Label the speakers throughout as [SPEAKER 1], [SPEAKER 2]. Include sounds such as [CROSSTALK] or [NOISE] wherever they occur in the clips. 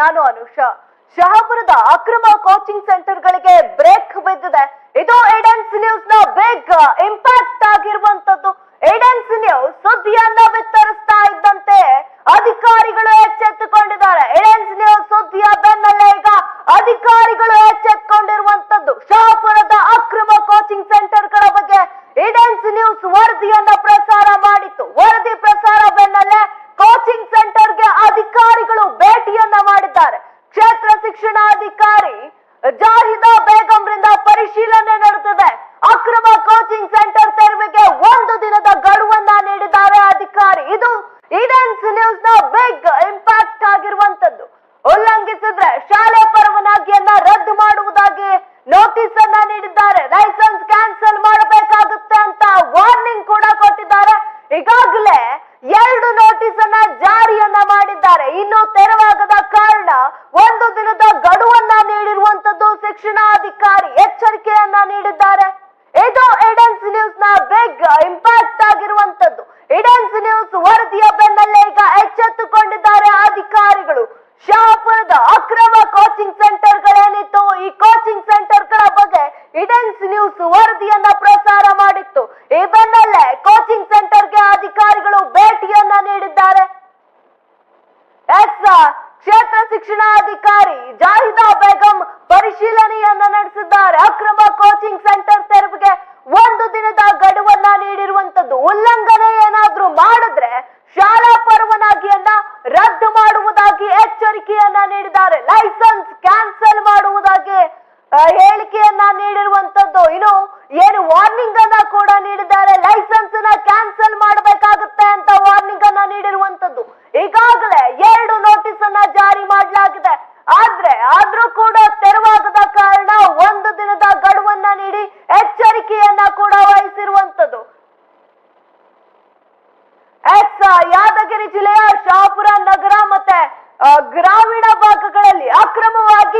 [SPEAKER 1] ನಾನು ಅನುಷಾ. ಶಹಾಪುರದ ಅಕ್ರಮ coaching ಸೆಂಟರ್ಗಳಿಗೆ break ಬಿದ್ದಿದೆ. ಇದು ಏಡೆನ್ಸ್ ನ್ಯೂಸ್ನ ಬಿಗ್ ಇಂಪ್ಯಾಕ್ಟ್ ಆಗಿರುವಂತದ್ದು ಏಡೆನ್ಸ್ ನ್ಯೂಸ್ ಸುದ್ದಿಯನ್ನ ಬಿತ್ತರಿಸ್ತಾ ಇದ್ದಂತೆ ಅಧಿಕಾರಿಗಳು ಎಚ್ಚೆತ್ತುಕೊಂಡಿದ್ದಾರೆ. ಏಡೆನ್ಸ್ ನ್ಯೂಸ್ ಸುದ್ದಿಯ ಬೆನ್ನಲ್ಲೇ ಈಗ ಅಧಿಕಾರಿಗಳು ಎಚ್ಚೆತ್ತುಕೊಂಡಿರುವಂತದ್ದು ಶಹಾಪುರದ ಅಕ್ರಮ ಕೋಚಿಂಗ್ ಸೆಂಟರ್ಗಳ ಬಗ್ಗೆ ಏಡೆನ್ಸ್ ನ್ಯೂಸ್ ವರದಿಯನ್ನ ಪ್ರಸಾರ ಮಾಡಿತ್ತು. ವರದಿ ಪ್ರಸಾರ ಬೆನ್ನಲ್ಲೇ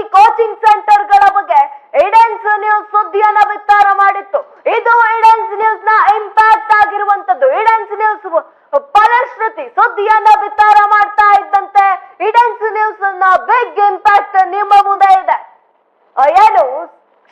[SPEAKER 1] ಅಕ್ರಮವಾಗಿ ಕೋಚಿಂಗ್ ಸೆಂಟರ್ಗಳ ಬಗ್ಗೆ ಇಡೆನ್ಸ್ ನ್ಯೂಸ್ ಸುದ್ದಿಯನ್ನ ಬಿತ್ತಾರ ಮಾಡಿತ್ತು ಇದು ಇಡೆನ್ಸ್ ನ್ಯೂಸ್ನ ಇಂಪ್ಯಾಕ್ಟ್ ಆಗಿರುವಂತದ್ದು ಇಡೆನ್ಸ್ ನ್ಯೂಸ್ ಫಲಶ್ರುತಿ ಸುದ್ದಿಯನ್ನ ಬಿತ್ತಾರ ಮಾಡ್ತಾ ಇದ್ದಂತೆ ಇಡೆನ್ಸ್ ನ್ಯೂಸ್ನ ಬಿಗ್ ಇಂಪ್ಯಾಕ್ಟ್ ನಿಮ್ಮ ಮುಂದೆ ಇದೆ ಆ, ಏನು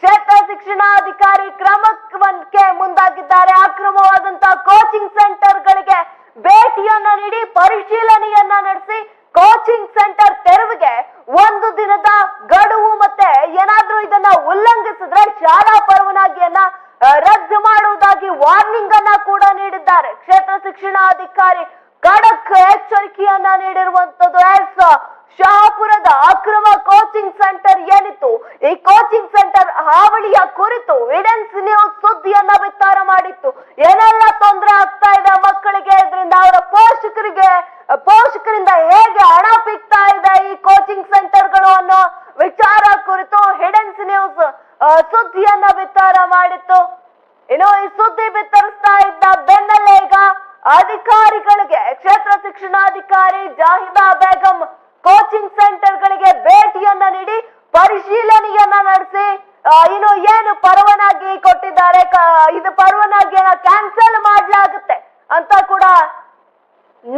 [SPEAKER 1] ಕ್ಷೇತ್ರ ಶಿಕ್ಷಣಾಧಿಕಾರಿ ಕ್ರಮಕ್ಕೆ ಮುಂದಾಗಿದ್ದಾರೆ ಅಕ್ರಮವಾದಂತಹ ಕೋಚಿಂಗ್ ಸೆಂಟರ್ಗಳಿಗೆ ಭೇಟಿಯನ್ನ ನೀಡಿ ಪರಿಶೀಲನೆಯನ್ನ ನಡೆಸಿ ಕೋಚಿಂಗ್ ಸೆಂಟರ್ ತೆರವಿಗೆ ಒಂದು ದಿನದ ಗಡುವು ಮತ್ತೆ ಏನಾದ್ರೂ ಇದನ್ನ ಉಲ್ಲಂಘಿಸಿದ್ರೆ ಶಾಲಾ ಪರವಾನಗಿಯನ್ನ ಆ, ರದ್ದು ಮಾಡುವುದಾಗಿ ವಾರ್ನಿಂಗ್ ಅನ್ನ ಕೂಡ ನೀಡಿದ್ದಾರೆ ಕ್ಷೇತ್ರ ಶಿಕ್ಷಣಾಧಿಕಾರಿ ಖಡಕ್ ಎಚ್ಚರಿಕೆಯನ್ನ ನೀಡಿರುವಂತದ್ದು ಎಸ್ ಶಹಾಪುರದ ಅಕ್ರಮ ಕೋಚಿಂಗ್ ಸೆಂಟರ್ ಏನಿತ್ತು ಈ ಕೋಚಿಂಗ್ ಸೆಂಟರ್ ಹಾವಳಿಯ ಕುರಿತು ಇಡೆನ್ಸ್ ನ್ಯೂಸ್ ಸುದ್ದಿಯನ್ನ ಬಿತ್ತಾರ ಮಾಡಿತ್ತು ಏನೆಲ್ಲ ತೊಂದರೆ ಆಗ್ತಾ ಇದೆ ಮಕ್ಕಳಿಗೆ ಇದರಿಂದ ಅವರ ಪೋಷಕರಿಗೆ, ಪೋಷಕರಿಂದ ಹೇಗೆ ಹಣ ಪಿಕ್ತಾ ಇದೆ ಈ ಕೋಚಿಂಗ್ ಸೆಂಟರ್ಗಳು ಅನ್ನೋ ವಿಚಾರ ಕುರಿತು ಹಿಡೆನ್ಸ್ ನ್ಯೂಸ್ ಸುದ್ದಿಯನ್ನ ಬಿತ್ತಾರ ಮಾಡಿತ್ತು. ಇನ್ನು ಈ ಸುದ್ದಿ ಬಿತ್ತರಿಸ್ತಾ ಇದ್ದ ಬೆನ್ನಲ್ಲೇ ಈಗ ಅಧಿಕಾರಿಗಳಿಗೆ, ಕ್ಷೇತ್ರ ಶಿಕ್ಷಣಾಧಿಕಾರಿ ಜಾಹಿದಾ ಬೇಗಂ ಕೋಚಿಂಗ್ ಸೆಂಟರ್ಗಳಿಗೆ ಭೇಟಿಯನ್ನ ನೀಡಿ ಪರಿಶೀಲನೆಯನ್ನ ನಡೆಸಿ ಇನ್ನು ಏನು ಪರವಾನಗಿ ಕೊಟ್ಟಿದ್ದಾರೆ ಇದು ಪರವಾನಗಿಯನ್ನ ಕ್ಯಾನ್ಸಲ್ ಮಾಡಲಾಗುತ್ತೆ ಅಂತ ಕೂಡ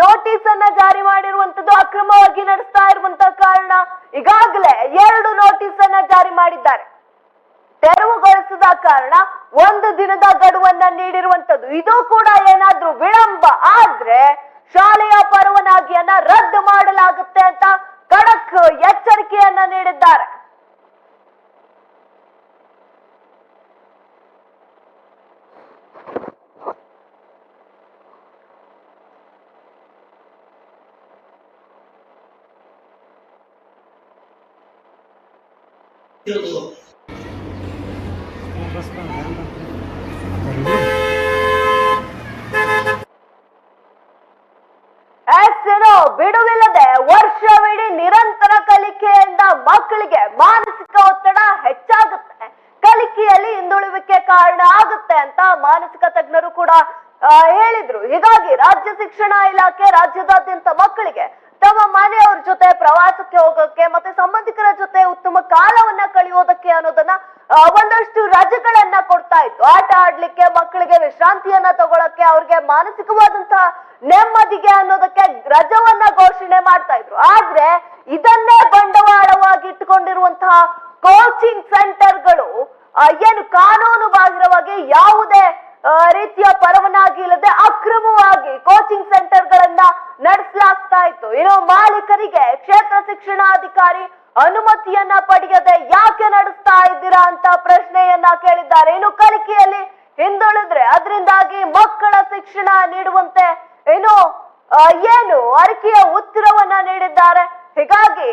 [SPEAKER 1] ನೋಟಿಸ್ ಅನ್ನ ಜಾರಿ ಮಾಡಿರುವಂತದ್ದು ಅಕ್ರಮವಾಗಿ ನಡೆಸ್ತಾ ಇರುವಂತ ಕಾರಣ ಈಗಾಗಲೇ ಎರಡು ನೋಟಿಸ್ ಅನ್ನ ಜಾರಿ ಮಾಡಿದ್ದಾರೆ. ತೆರವುಗೊಳಿಸಿದ ಕಾರಣ ಒಂದು ದಿನದ ಗಡುವನ್ನ ನೀಡಿರುವಂತದ್ದು. ಇದು ಕೂಡ ಏನಾದ್ರೂ ವಿಳಂಬ ಆದ್ರೆ ಶಾಲೆಯ ಪರವಾನಗಿಯನ್ನ ರದ್ದು ಮಾಡಲಾಗುತ್ತೆ ಅಂತ ಕಡಕ್ ಎಚ್ಚರಿಕೆಯನ್ನ ನೀಡಿದ್ದಾರೆ. ಬಿಡುವಿಲ್ಲದೆ ವರ್ಷವಿಡೀ ನಿರಂತರ ಕಲಿಕೆಯಿಂದ ಮಕ್ಕಳಿಗೆ ಮಾನಸಿಕ ಒತ್ತಡ ಹೆಚ್ಚಾಗುತ್ತೆ. ಕಲಿಕೆಯಲ್ಲಿ ಹಿಂದುಳಿವಿಕೆ ಕಾರಣ ಆಗುತ್ತೆ ಅಂತ ಮಾನಸಿಕ ತಜ್ಞರು ಕೂಡ ಹೇಳಿದ್ರು. ಹೀಗಾಗಿ ರಾಜ್ಯ ಶಿಕ್ಷಣ ಇಲಾಖೆ ರಾಜ್ಯದಾದ್ಯಂತ ಮಕ್ಕಳಿಗೆ ತಮ್ಮ ಮನೆಯವ್ರ ಜೊತೆ ಪ್ರವಾಸಕ್ಕೆ ಹೋಗೋಕೆ ಮತ್ತೆ ಸಂಬಂಧಿಕರ ಜೊತೆ ಉತ್ತಮ ಕಾಲವನ್ನ ಕಳೆಯುವ ನಡೆಯೋದಕ್ಕೆ ಅನ್ನೋದನ್ನ ಆ, ಒಂದಷ್ಟು ರಜೆಗಳನ್ನ ಕೊಡ್ತಾ ಇತ್ತು ಆಟ ಆಡ್ಲಿಕ್ಕೆ, ಮಕ್ಕಳಿಗೆ ವಿಶ್ರಾಂತಿಯನ್ನ ತಗೊಳಕ್ಕೆ ಅವ್ರಿಗೆ ಮಾನಸಿಕವಾದಂತಹ ನೆಮ್ಮದಿಗೆ ಅನ್ನೋದಕ್ಕೆ ರಜವನ್ನ ಘೋಷಣೆ ಮಾಡ್ತಾ ಇದ್ರು. ಆದ್ರೆ ಇದನ್ನೇ ಬಂಡವಾಳವಾಗಿ ಇಟ್ಟುಕೊಂಡಿರುವಂತಹ ಕೋಚಿಂಗ್ ಸೆಂಟರ್ಗಳು ಏನು ಕಾನೂನು ಬಾಹಿರವಾಗಿ ಯಾವುದೇ ರೀತಿಯ ಪರವನಾಗಿ ಇಲ್ಲದೆ ಅಕ್ರಮವಾಗಿ ಕೋಚಿಂಗ್ ಸೆಂಟರ್ಗಳನ್ನ ನಡೆಸಲಾಗ್ತಾ ಇತ್ತು. ಇನ್ನು ಮಾಲೀಕರಿಗೆ ಕ್ಷೇತ್ರ ಶಿಕ್ಷಣಾಧಿಕಾರಿ ಅನುಮತಿಯನ್ನ ಪಡೆಯದೆ ಯಾಕೆ ನಡೆಸ್ತಾ ಇದ್ದೀರಾ ಅಂತ ಪ್ರಶ್ನೆಯನ್ನ ಕೇಳಿದ್ದಾರೆ. ಇನ್ನು ಕಲಿಕೆಯಲ್ಲಿ ಹಿಂದುಳಿದ್ರೆ ಅದರಿಂದಾಗಿ ಮಕ್ಕಳ ಶಿಕ್ಷಣ ನೀಡುವಂತೆ ಏನು ಏನು ಅರಿಕೆಯ ಉತ್ತರವನ್ನ ನೀಡಿದ್ದಾರೆ. ಹೀಗಾಗಿ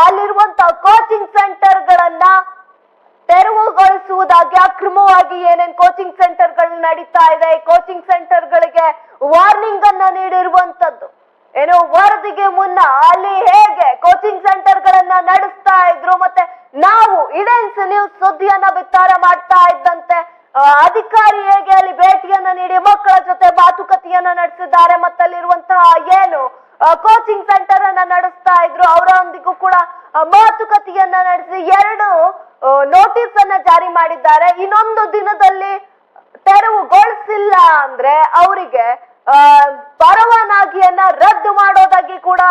[SPEAKER 1] ಅಲ್ಲಿರುವಂತ ಕೋಚಿಂಗ್ ಸೆಂಟರ್ಗಳನ್ನ ತೆರವುಗೊಳಿಸುವುದಾಗಿ, ಅಕ್ರಮವಾಗಿ ಏನೇನು ಕೋಚಿಂಗ್ ಸೆಂಟರ್ಗಳು ನಡೀತಾ ಇದೆ ಕೋಚಿಂಗ್ ಸೆಂಟರ್ಗಳಿಗೆ ವಾರ್ನಿಂಗ್ ಅನ್ನ ನೀಡಿರುವಂತದ್ದು. ಏನು ವರದಿಗೆ ಮುನ್ನ ಅಲ್ಲಿ ಹೇಗೆ ಕೋಚಿಂಗ್ ಸೆಂಟರ್ ಗಳನ್ನ ನಡೆಸ್ತಾ ಇದ್ರು, ಮತ್ತೆ ನಾವು ಇಡೆನ್ಸ್ ನ್ಯೂಸ್ ಸುದ್ದಿಯನ್ನ ಬಿತ್ತಾರ ಮಾಡ್ತಾ ಇದ್ದಂತೆ ಅಧಿಕಾರಿ ಹೇಗೆ ಅಲ್ಲಿ ಭೇಟಿಯನ್ನ ನೀಡಿ, ಮಕ್ಕಳ ಜೊತೆ ಮಾತುಕತೆಯನ್ನ ನಡೆಸಿದ್ದಾರೆ, ಮತ್ತಲ್ಲಿರುವಂತಹ ಏನು ಕೋಚಿಂಗ್ ಸೆಂಟರ್ ಅನ್ನ ನಡೆಸ್ತಾ ಇದ್ರು, ಅವರೊಂದಿಗೂ ಕೂಡ ಮಾತುಕತೆಯನ್ನ ನಡೆಸಿ ಎರಡು ನೋಟಿಸ್ ಅನ್ನ ಜಾರಿ ಮಾಡಿದ್ದಾರೆ. ಇನ್ನೊಂದು ದಿನದಲ್ಲಿ ತೆರವುಗೊಳಿಸಿಲ್ಲ ಅಂದ್ರೆ ಅವರಿಗೆ ಪರವಾನಗಿಯನ್ನ ರದ್ದು ಮಾಡೋದಾಗಿ ಕೂಡ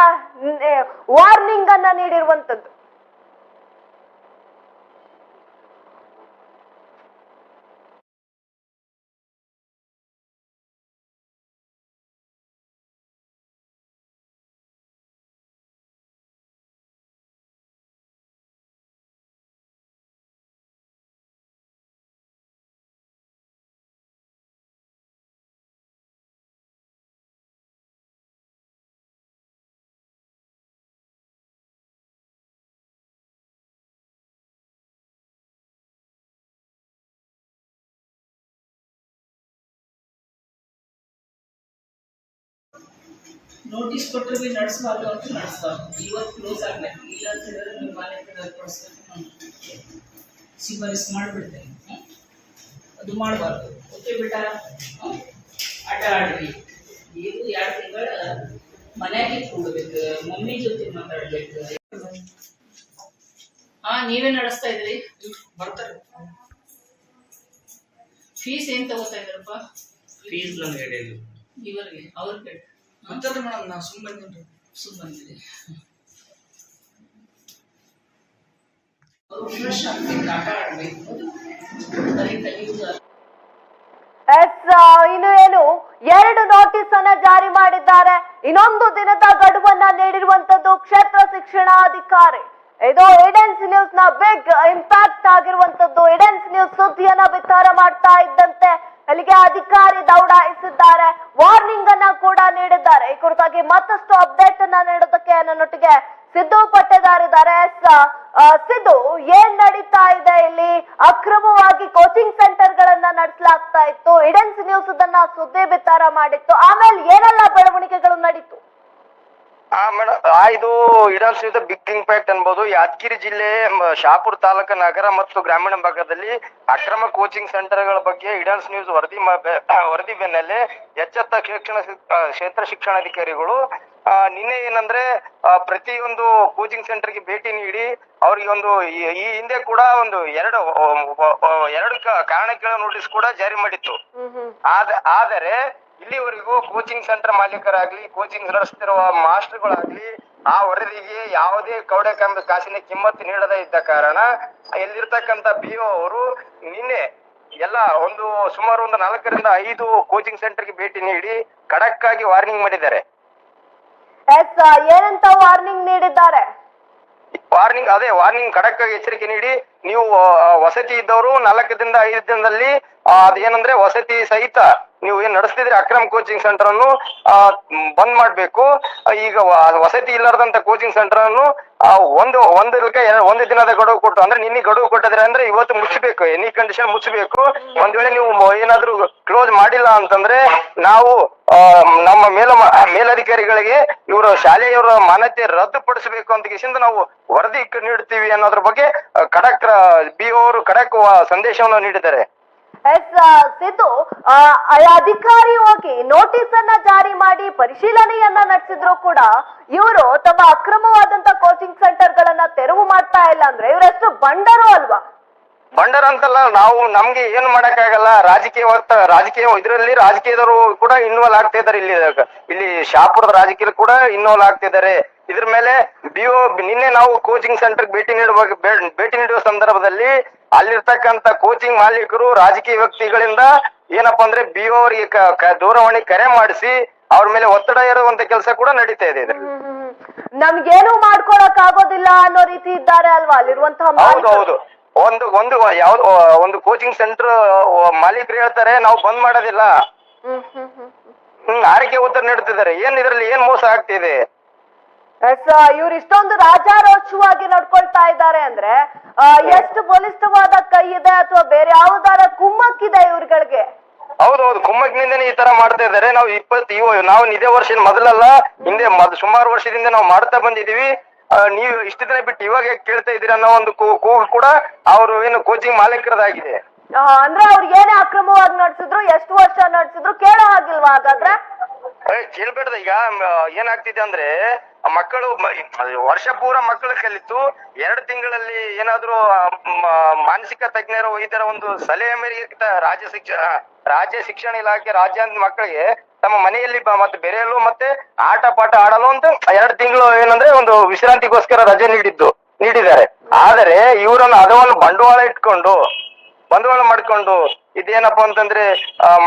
[SPEAKER 1] ವಾರ್ನಿಂಗ್ ಅನ್ನ ನೀಡಿರುವಂತದ್ದು
[SPEAKER 2] ನೋಟಿಸ್ ಕೊಟ್ಟರೆ ಭೀ ನಡೆಸಬಾರ್ದು ಅಂತ ನಡೆಸ್ತಾವ ಇವತ್ತು ಕ್ಲೋಸ್ ಆಗ್ಬೇಕು ಇಲ್ಲ ಅಂತ ಹೇಳಿದ್ರೆ ನಿಮ್ಮ ಮನೆ ಕೊಡಿಸ್ಬೇಕು ಶಿಫಾರಸ್ ಮಾಡಿಬಿಡ್ತೇನೆ. ಅದು ಮಾಡಬಾರ್ದು. ಓಕೆ ಬೇಟ? ಆಟ ಆಡ್ರಿ. ನೀವು ಎರಡು ತಿಂಗಳ ಮನ್ಯಾಗೆ ಕೂಡಬೇಕು. ಮಮ್ಮಿ ಜೊತೆ ಮಾತಾಡ್ಬೇಕು. ಹಾ ನೀವೇ ನಡೆಸ್ತಾ ಇದ್ರಿ
[SPEAKER 3] ಬರ್ತಾರೆ.
[SPEAKER 2] ಫೀಸ್ ಏನ್ ತಗೋತಾ ಇದ್ರಪ್ಪ
[SPEAKER 3] ಫೀಸ್ ನಮ್ಗೆ
[SPEAKER 2] ಇವರಿಗೆ ಅವ್ರ
[SPEAKER 3] ಮೇಡಮ್ ನಾ ಸುಮ್ಮನೆ ಬಂದಿನಿ
[SPEAKER 2] ಸುಮ್ಮನೆ ಅವರು ಫ್ರೆಶ್ ಆಗ್ಬೇಕು ಆಟ ಆಡ್ಬೇಕು. ತಲೆ ಕಲಿಯುವುದು
[SPEAKER 1] ಎಸ್ ಇನ್ನು ಏನು? ಎರಡು ನೋಟಿಸ್ ಅನ್ನ ಜಾರಿ ಮಾಡಿದ್ದಾರೆ. ಇನ್ನೊಂದು ದಿನದ ಗಡುವನ್ನ ನೀಡಿರುವಂತದ್ದು ಕ್ಷೇತ್ರ ಶಿಕ್ಷಣಾಧಿಕಾರಿ ಇದು ಏಡೆನ್ಸ್ ನ್ಯೂಸ್ನ ಬಿಗ್ ಇಂಪ್ಯಾಕ್ಟ್ ಆಗಿರುವಂತದ್ದು ಏಡೆನ್ಸ್ ನ್ಯೂಸ್ ಸುದ್ದಿಯನ್ನ ವಿಚಾರ ಮಾಡ್ತಾ ಇದ್ದಂತೆ. ಅಲ್ಲಿಗೆ ಅಧಿಕಾರಿ ದೌಡಾಯಿಸಿದ್ದಾರೆ. ವಾರ್ನಿಂಗ್ ಅನ್ನ ಕೂಡ ನೀಡಿದ್ದಾರೆ. ಈ ಕುರಿತಾಗಿ ಮತ್ತಷ್ಟು ಅಪ್ಡೇಟ್ ಅನ್ನ ನೀಡೋದಕ್ಕೆ ನನ್ನೊಟ್ಟಿಗೆ ಸಿದ್ದು ಪಟ್ಟೆದಾರಿದ್ದಾರೆ. ಸಿದ್ದು, ಏನ್ ನಡೀತಾ ಇದೆ ಇಲ್ಲಿ? ಅಕ್ರಮವಾಗಿ ಕೋಚಿಂಗ್ ಸೆಂಟರ್ ಗಳನ್ನ ನಡೆಸಲಾಗ್ತಾ ಇತ್ತು. ಇಡೆನ್ಸ್ ನ್ಯೂಸ್ ಅದನ್ನ ಸುದ್ದಿ ಬಿತ್ತಾರ ಮಾಡಿತ್ತು. ಆಮೇಲೆ ಏನೆಲ್ಲ ಬೆಳವಣಿಗೆಗಳು ನಡೀತು?
[SPEAKER 4] ಆ ಮೇಡಮ್ ಆ ಇದು ಇಡನ್ಸ್ ಇದು ಬಿಗ್ ಇಂಪ್ಯಾಕ್ಟ್ ಅನ್ಬೋದು. ಯಾದಗಿರಿ ಜಿಲ್ಲೆ ಮ- ತಾಲೂಕ ತಾಲೂಕು ನಗರ ಮತ್ತು ಗ್ರಾಮೀಣ ಭಾಗದಲ್ಲಿ ಅಕ್ರಮ ಕೋಚಿಂಗ್ ಸೆಂಟರ್ಗಳ ಬಗ್ಗೆ ಇಡನ್ಸ್ ನ್ಯೂಸ್ ವರದಿ ಮ- ಬೆ- [COUGHS] ವರದಿ ಬೆನ್ನಲ್ಲೇ ಎಚ್ಚೆತ್ತ ಶಿಕ್ಷಣ ಆ, ಕ್ಷೇತ್ರ ಶಿಕ್ಷಣಾಧಿಕಾರಿಗಳು ಆ, ನಿನ್ನೆ ಏನಂದ್ರೆ ಆ, ಪ್ರತಿಯೊಂದು ಕೋಚಿಂಗ್ ಸೆಂಟರ್ಗೆ ಭೇಟಿ ನೀಡಿ ಅವ್ರಿಗೆ ಒಂದು ಈ ಈ ಹಿಂದೆ ಕೂಡ ಒಂದು ಎರಡು ಎರಡು ಕ- ಕಾರಣಕ್ಕೆ ನೋಟಿಸ್ ಕೂಡ ಜಾರಿ ಮಾಡಿತ್ತು.
[SPEAKER 1] ಹ್ಮ್ ಹ್ಮ್.
[SPEAKER 4] ಆದ ಆದರೆ ಇಲ್ಲಿವರೆಗೂ ಕೋಚಿಂಗ್ ಸೆಂಟರ್ ಮಾಲೀಕರಾಗ್ಲಿ ಕೋಚಿಂಗ್ ನಡೆಸ್ತಿರುವ ಮಾಸ್ಟರ್ಗಳಾಗ್ಲಿ ಆ ವರದಿಗೆ ಯಾವುದೇ ಕೌಡೆ ಕಂಬ ಕಾಸಿನ ಕಿಮ್ಮತ್ತು ನೀಡದೇ ಇದ್ದ ಕಾರಣ ಎಲ್ಲಿರ್ತಕ್ಕಂತ ಬಿ ಅವರು ನಿನ್ನೆ ಎಲ್ಲ ಒಂದು ಸುಮಾರು ಒಂದು ನಾಲ್ಕರಿಂದ ಐದು ಕೋಚಿಂಗ್ ಸೆಂಟರ್ಗೆ ಭೇಟಿ ನೀಡಿ ಖಡಕ್ ಆಗಿ ವಾರ್ನಿಂಗ್ ಮಾಡಿದ್ದಾರೆ
[SPEAKER 1] ಎಸ್ ಏನಂತ ವಾರ್ನಿಂಗ್ ನೀಡಿದ್ದಾರೆ?
[SPEAKER 4] ವಾರ್ನಿಂಗ್ ಅದೇ ವಾರ್ನಿಂಗ್ ಖಡಕ್ ಆಗಿ ಎಚ್ಚರಿಕೆ ನೀಡಿ ನೀವು ವಸತಿ ಇದ್ದವರು ನಾಲ್ಕರಿಂದ ಐದು ದಿನದಲ್ಲಿ ಅದೇನಂದ್ರೆ ವಸತಿ ಸಹಿತ ನೀವು ಏನ್ ನಡೆಸ್ತಿದ್ರೆ ಅಕ್ರಮ್ ಕೋಚಿಂಗ್ ಸೆಂಟರ್ ಅನ್ನು ಬಂದ್ ಮಾಡ್ಬೇಕು. ಈಗ ವಸತಿ ಇಲ್ಲದಂತ ಕೋಚಿಂಗ್ ಸೆಂಟರ್ ಅನ್ನು ಒಂದು ಒಂದು ಒಂದು ದಿನದ ಗಡುವು ಕೊಟ್ಟು, ಅಂದ್ರೆ ನಿನ್ನೆ ಗಡುವು ಕೊಟ್ಟಿದ್ರೆ ಅಂದ್ರೆ ಇವತ್ತು ಮುಚ್ಚಬೇಕು ಎನಿ ಕಂಡೀಷನ್ ಮುಚ್ಚಬೇಕು ಒಂದ್ ವೇಳೆ ನೀವು ಏನಾದ್ರು ಕ್ಲೋಸ್ ಮಾಡಿಲ್ಲ ಅಂತಂದ್ರೆ ನಾವು ನಮ್ಮ ಮೇಲ, ಮೇಲಧಿಕಾರಿಗಳಿಗೆ ಇವರು ಶಾಲೆಯವರ ಮಾನ್ಯತೆ ರದ್ದುಪಡಿಸಬೇಕು ಅಂತ ಕಿಸಿಂದ ನಾವು ವರದಿ ನೀಡ್ತೀವಿ ಅನ್ನೋದ್ರ ಬಗ್ಗೆ ಖಡಕ್ ಬಿ ಅವರು ಖಡಕ್ ಸಂದೇಶವನ್ನು ನೀಡಿದ್ದಾರೆ.
[SPEAKER 1] ಎಸ್ ಸಿದ್ದು ಅಧಿಕಾರಿ ಹೋಗಿ ನೋಟಿಸ್ ಅನ್ನ ಜಾರಿ ಮಾಡಿ ಪರಿಶೀಲನೆಯನ್ನ ನಡೆಸಿದ್ರು ಕೂಡ ಇವರು ತಮ್ಮ ಅಕ್ರಮವಾದಂತ ಕೋಚಿಂಗ್ ಸೆಂಟರ್ ಗಳನ್ನ ತೆರವು ಮಾಡ್ತಾ ಇಲ್ಲ ಅಂದ್ರೆ ಇವರೆಷ್ಟು ಬಂಡರು ಅಲ್ವಾ?
[SPEAKER 4] ಬಂಡರ್ ಅಂತಲ್ಲ, ನಾವು ನಮ್ಗೆ ಏನು ಮಾಡಕ್ಕಾಗಲ್ಲ. ರಾಜಕೀಯ ರಾಜಕೀಯ ಇದರಲ್ಲಿ ರಾಜಕೀಯದವರು ಕೂಡ ಇನ್ವಾಲ್ವ್ ಆಗ್ತಾ ಇದಾರೆ ಇಲ್ಲಿ ಇಲ್ಲಿ ಶಾಪುರದ ರಾಜಕೀಯ ಕೂಡ ಇನ್ವಾಲ್ವ್ ಆಗ್ತಿದ್ದಾರೆ ಇದ್ರ ಮೇಲೆ ಬಿಒ ನಿನ್ನೆ ನಾವು ಕೋಚಿಂಗ್ ಸೆಂಟರ್ ಭೇಟಿ ನೀಡುವ ಭೇಟಿ ನೀಡುವ ಸಂದರ್ಭದಲ್ಲಿ ಅಲ್ಲಿರ್ತಕ್ಕಂತ ಕೋಚಿಂಗ್ ಮಾಲೀಕರು ರಾಜಕೀಯ ವ್ಯಕ್ತಿಗಳಿಂದ ಏನಪ್ಪಾ ಅಂದ್ರೆ ಬಿಒ ಅವರಿಗೆ ದೂರವಾಣಿ ಕರೆ ಮಾಡಿಸಿ ಅವ್ರ ಮೇಲೆ ಒತ್ತಡ ಇರುವಂತ ಕೆಲಸ ಕೂಡ ನಡೀತಾ ಇದೆ.
[SPEAKER 1] ನಮ್ಗೇನು ಮಾಡ್ಕೊಳಕ್ ಆಗೋದಿಲ್ಲ ಅನ್ನೋ ರೀತಿ ಇದ್ದಾರೆ ಅಲ್ವಾ ಅಲ್ಲಿರುವಂತಹ
[SPEAKER 4] ಹೌದು ಹೌದು. ಒಂದು ಒಂದು ಯಾವ್ದು ಒಂದು ಕೋಚಿಂಗ್ ಸೆಂಟರ್ ಮಾಲೀಕರು ಹೇಳ್ತಾರೆ ನಾವು ಬಂದ್ ಮಾಡೋದಿಲ್ಲ.
[SPEAKER 1] ಹ್ಮ್. ಹ್ಮ್
[SPEAKER 4] ಉತ್ತರ ನೀಡುತ್ತಿದ್ದಾರೆ. ಏನ್ ಇದ್ರಲ್ಲಿ ಏನ್ ಮೋಸ ಆಗ್ತಿದೆ?
[SPEAKER 1] ಇವ್ರು ಇಷ್ಟೊಂದು ರಾಜಾರೋಚವಾಗಿ ನಡ್ಕೊಳ್ತಾ ಇದ್ದಾರೆ ಅಂದ್ರೆ ಎಷ್ಟು ಬಲಿಷ್ಠವಾದ ಕೈ ಇದೆ ಅಥವಾ ಬೇರೆ ಯಾವ್ದಾರ ಕುಮ್ಮಕ್ಕಿದೆ ಇವ್ರಗಳಿಗೆ?
[SPEAKER 4] ಹೌದು ಹೌದು ಕುಮ್ಮಕ್ಕಿನಿಂದನೇ ಈ ತರ ಮಾಡ್ತಾ ಇದ್ದಾರೆ. ನಾವು ಇಪ್ಪತ್ತು ಇವ ನಾವು ಇದೇ ವರ್ಷ ಮೊದಲಲ್ಲ ಹಿಂದೆ ಸುಮಾರು ವರ್ಷದಿಂದ ನಾವು ಮಾಡ್ತಾ ಬಂದಿದೀವಿ ನೀವು ಇಷ್ಟು ದಿನ ಬಿಟ್ಟು ಇವಾಗ ಕೇಳ್ತಾ ಇದ್ದೀರಾ ಅನ್ನೋ ಒಂದು ಕೂಗು ಕೂಡ ಅವರು ಏನು ಕೋಚಿಂಗ್ ಮಾಲೀಕರದಾಗಿದೆ.
[SPEAKER 1] ಅಂದ್ರೆ ಅವ್ರು ಏನೇ ಅಕ್ರಮವಾಗಿ ನಡೆಸಿದ್ರು ಎಷ್ಟು ವರ್ಷ ನಡೆಸಿದ್ರು ಕೇಳೋ ಹಾಗಿಲ್ವಾ ಹಾಗಾದ್ರೆ?
[SPEAKER 4] ಏ, ಕೇಳ್ಬೇಡ್ದ ಈಗ ಏನಾಗ್ತಿದೆ ಅಂದ್ರೆ ಮಕ್ಕಳು ವರ್ಷ ಪೂರ ಮಕ್ಕಳು ಕಲಿತು ಎರಡು ತಿಂಗಳಲ್ಲಿ ಏನಾದ್ರೂ ಮಾನಸಿಕ ತಜ್ಞರ ವೈದ್ಯರ ಒಂದು ಸಲಹೆ ಮೇರೆಗೆ ರಾಜ್ಯ ಶಿಕ್ಷಣ ರಾಜ್ಯ ಶಿಕ್ಷಣ ಇಲಾಖೆ ರಾಜ್ಯ ಮಕ್ಕಳಿಗೆ ತಮ್ಮ ಮನೆಯಲ್ಲಿ ಮತ್ತೆ ಬೆರೆಯಲು ಮತ್ತೆ ಆಟ ಪಾಠ ಆಡಲು ಅಂತ ಎರಡು ತಿಂಗಳು ಏನಂದ್ರೆ ಒಂದು ವಿಶ್ರಾಂತಿಗೋಸ್ಕರ ರಜೆ ನೀಡಿದ್ದು ನೀಡಿದ್ದಾರೆ. ಆದರೆ ಇವರನ್ನು ಅದವನ್ನು ಬಂಡವಾಳ ಇಟ್ಕೊಂಡು ಬಂಡವಾಳ ಮಾಡ್ಕೊಂಡು ಇದೇನಪ್ಪಾ ಅಂತಂದ್ರೆ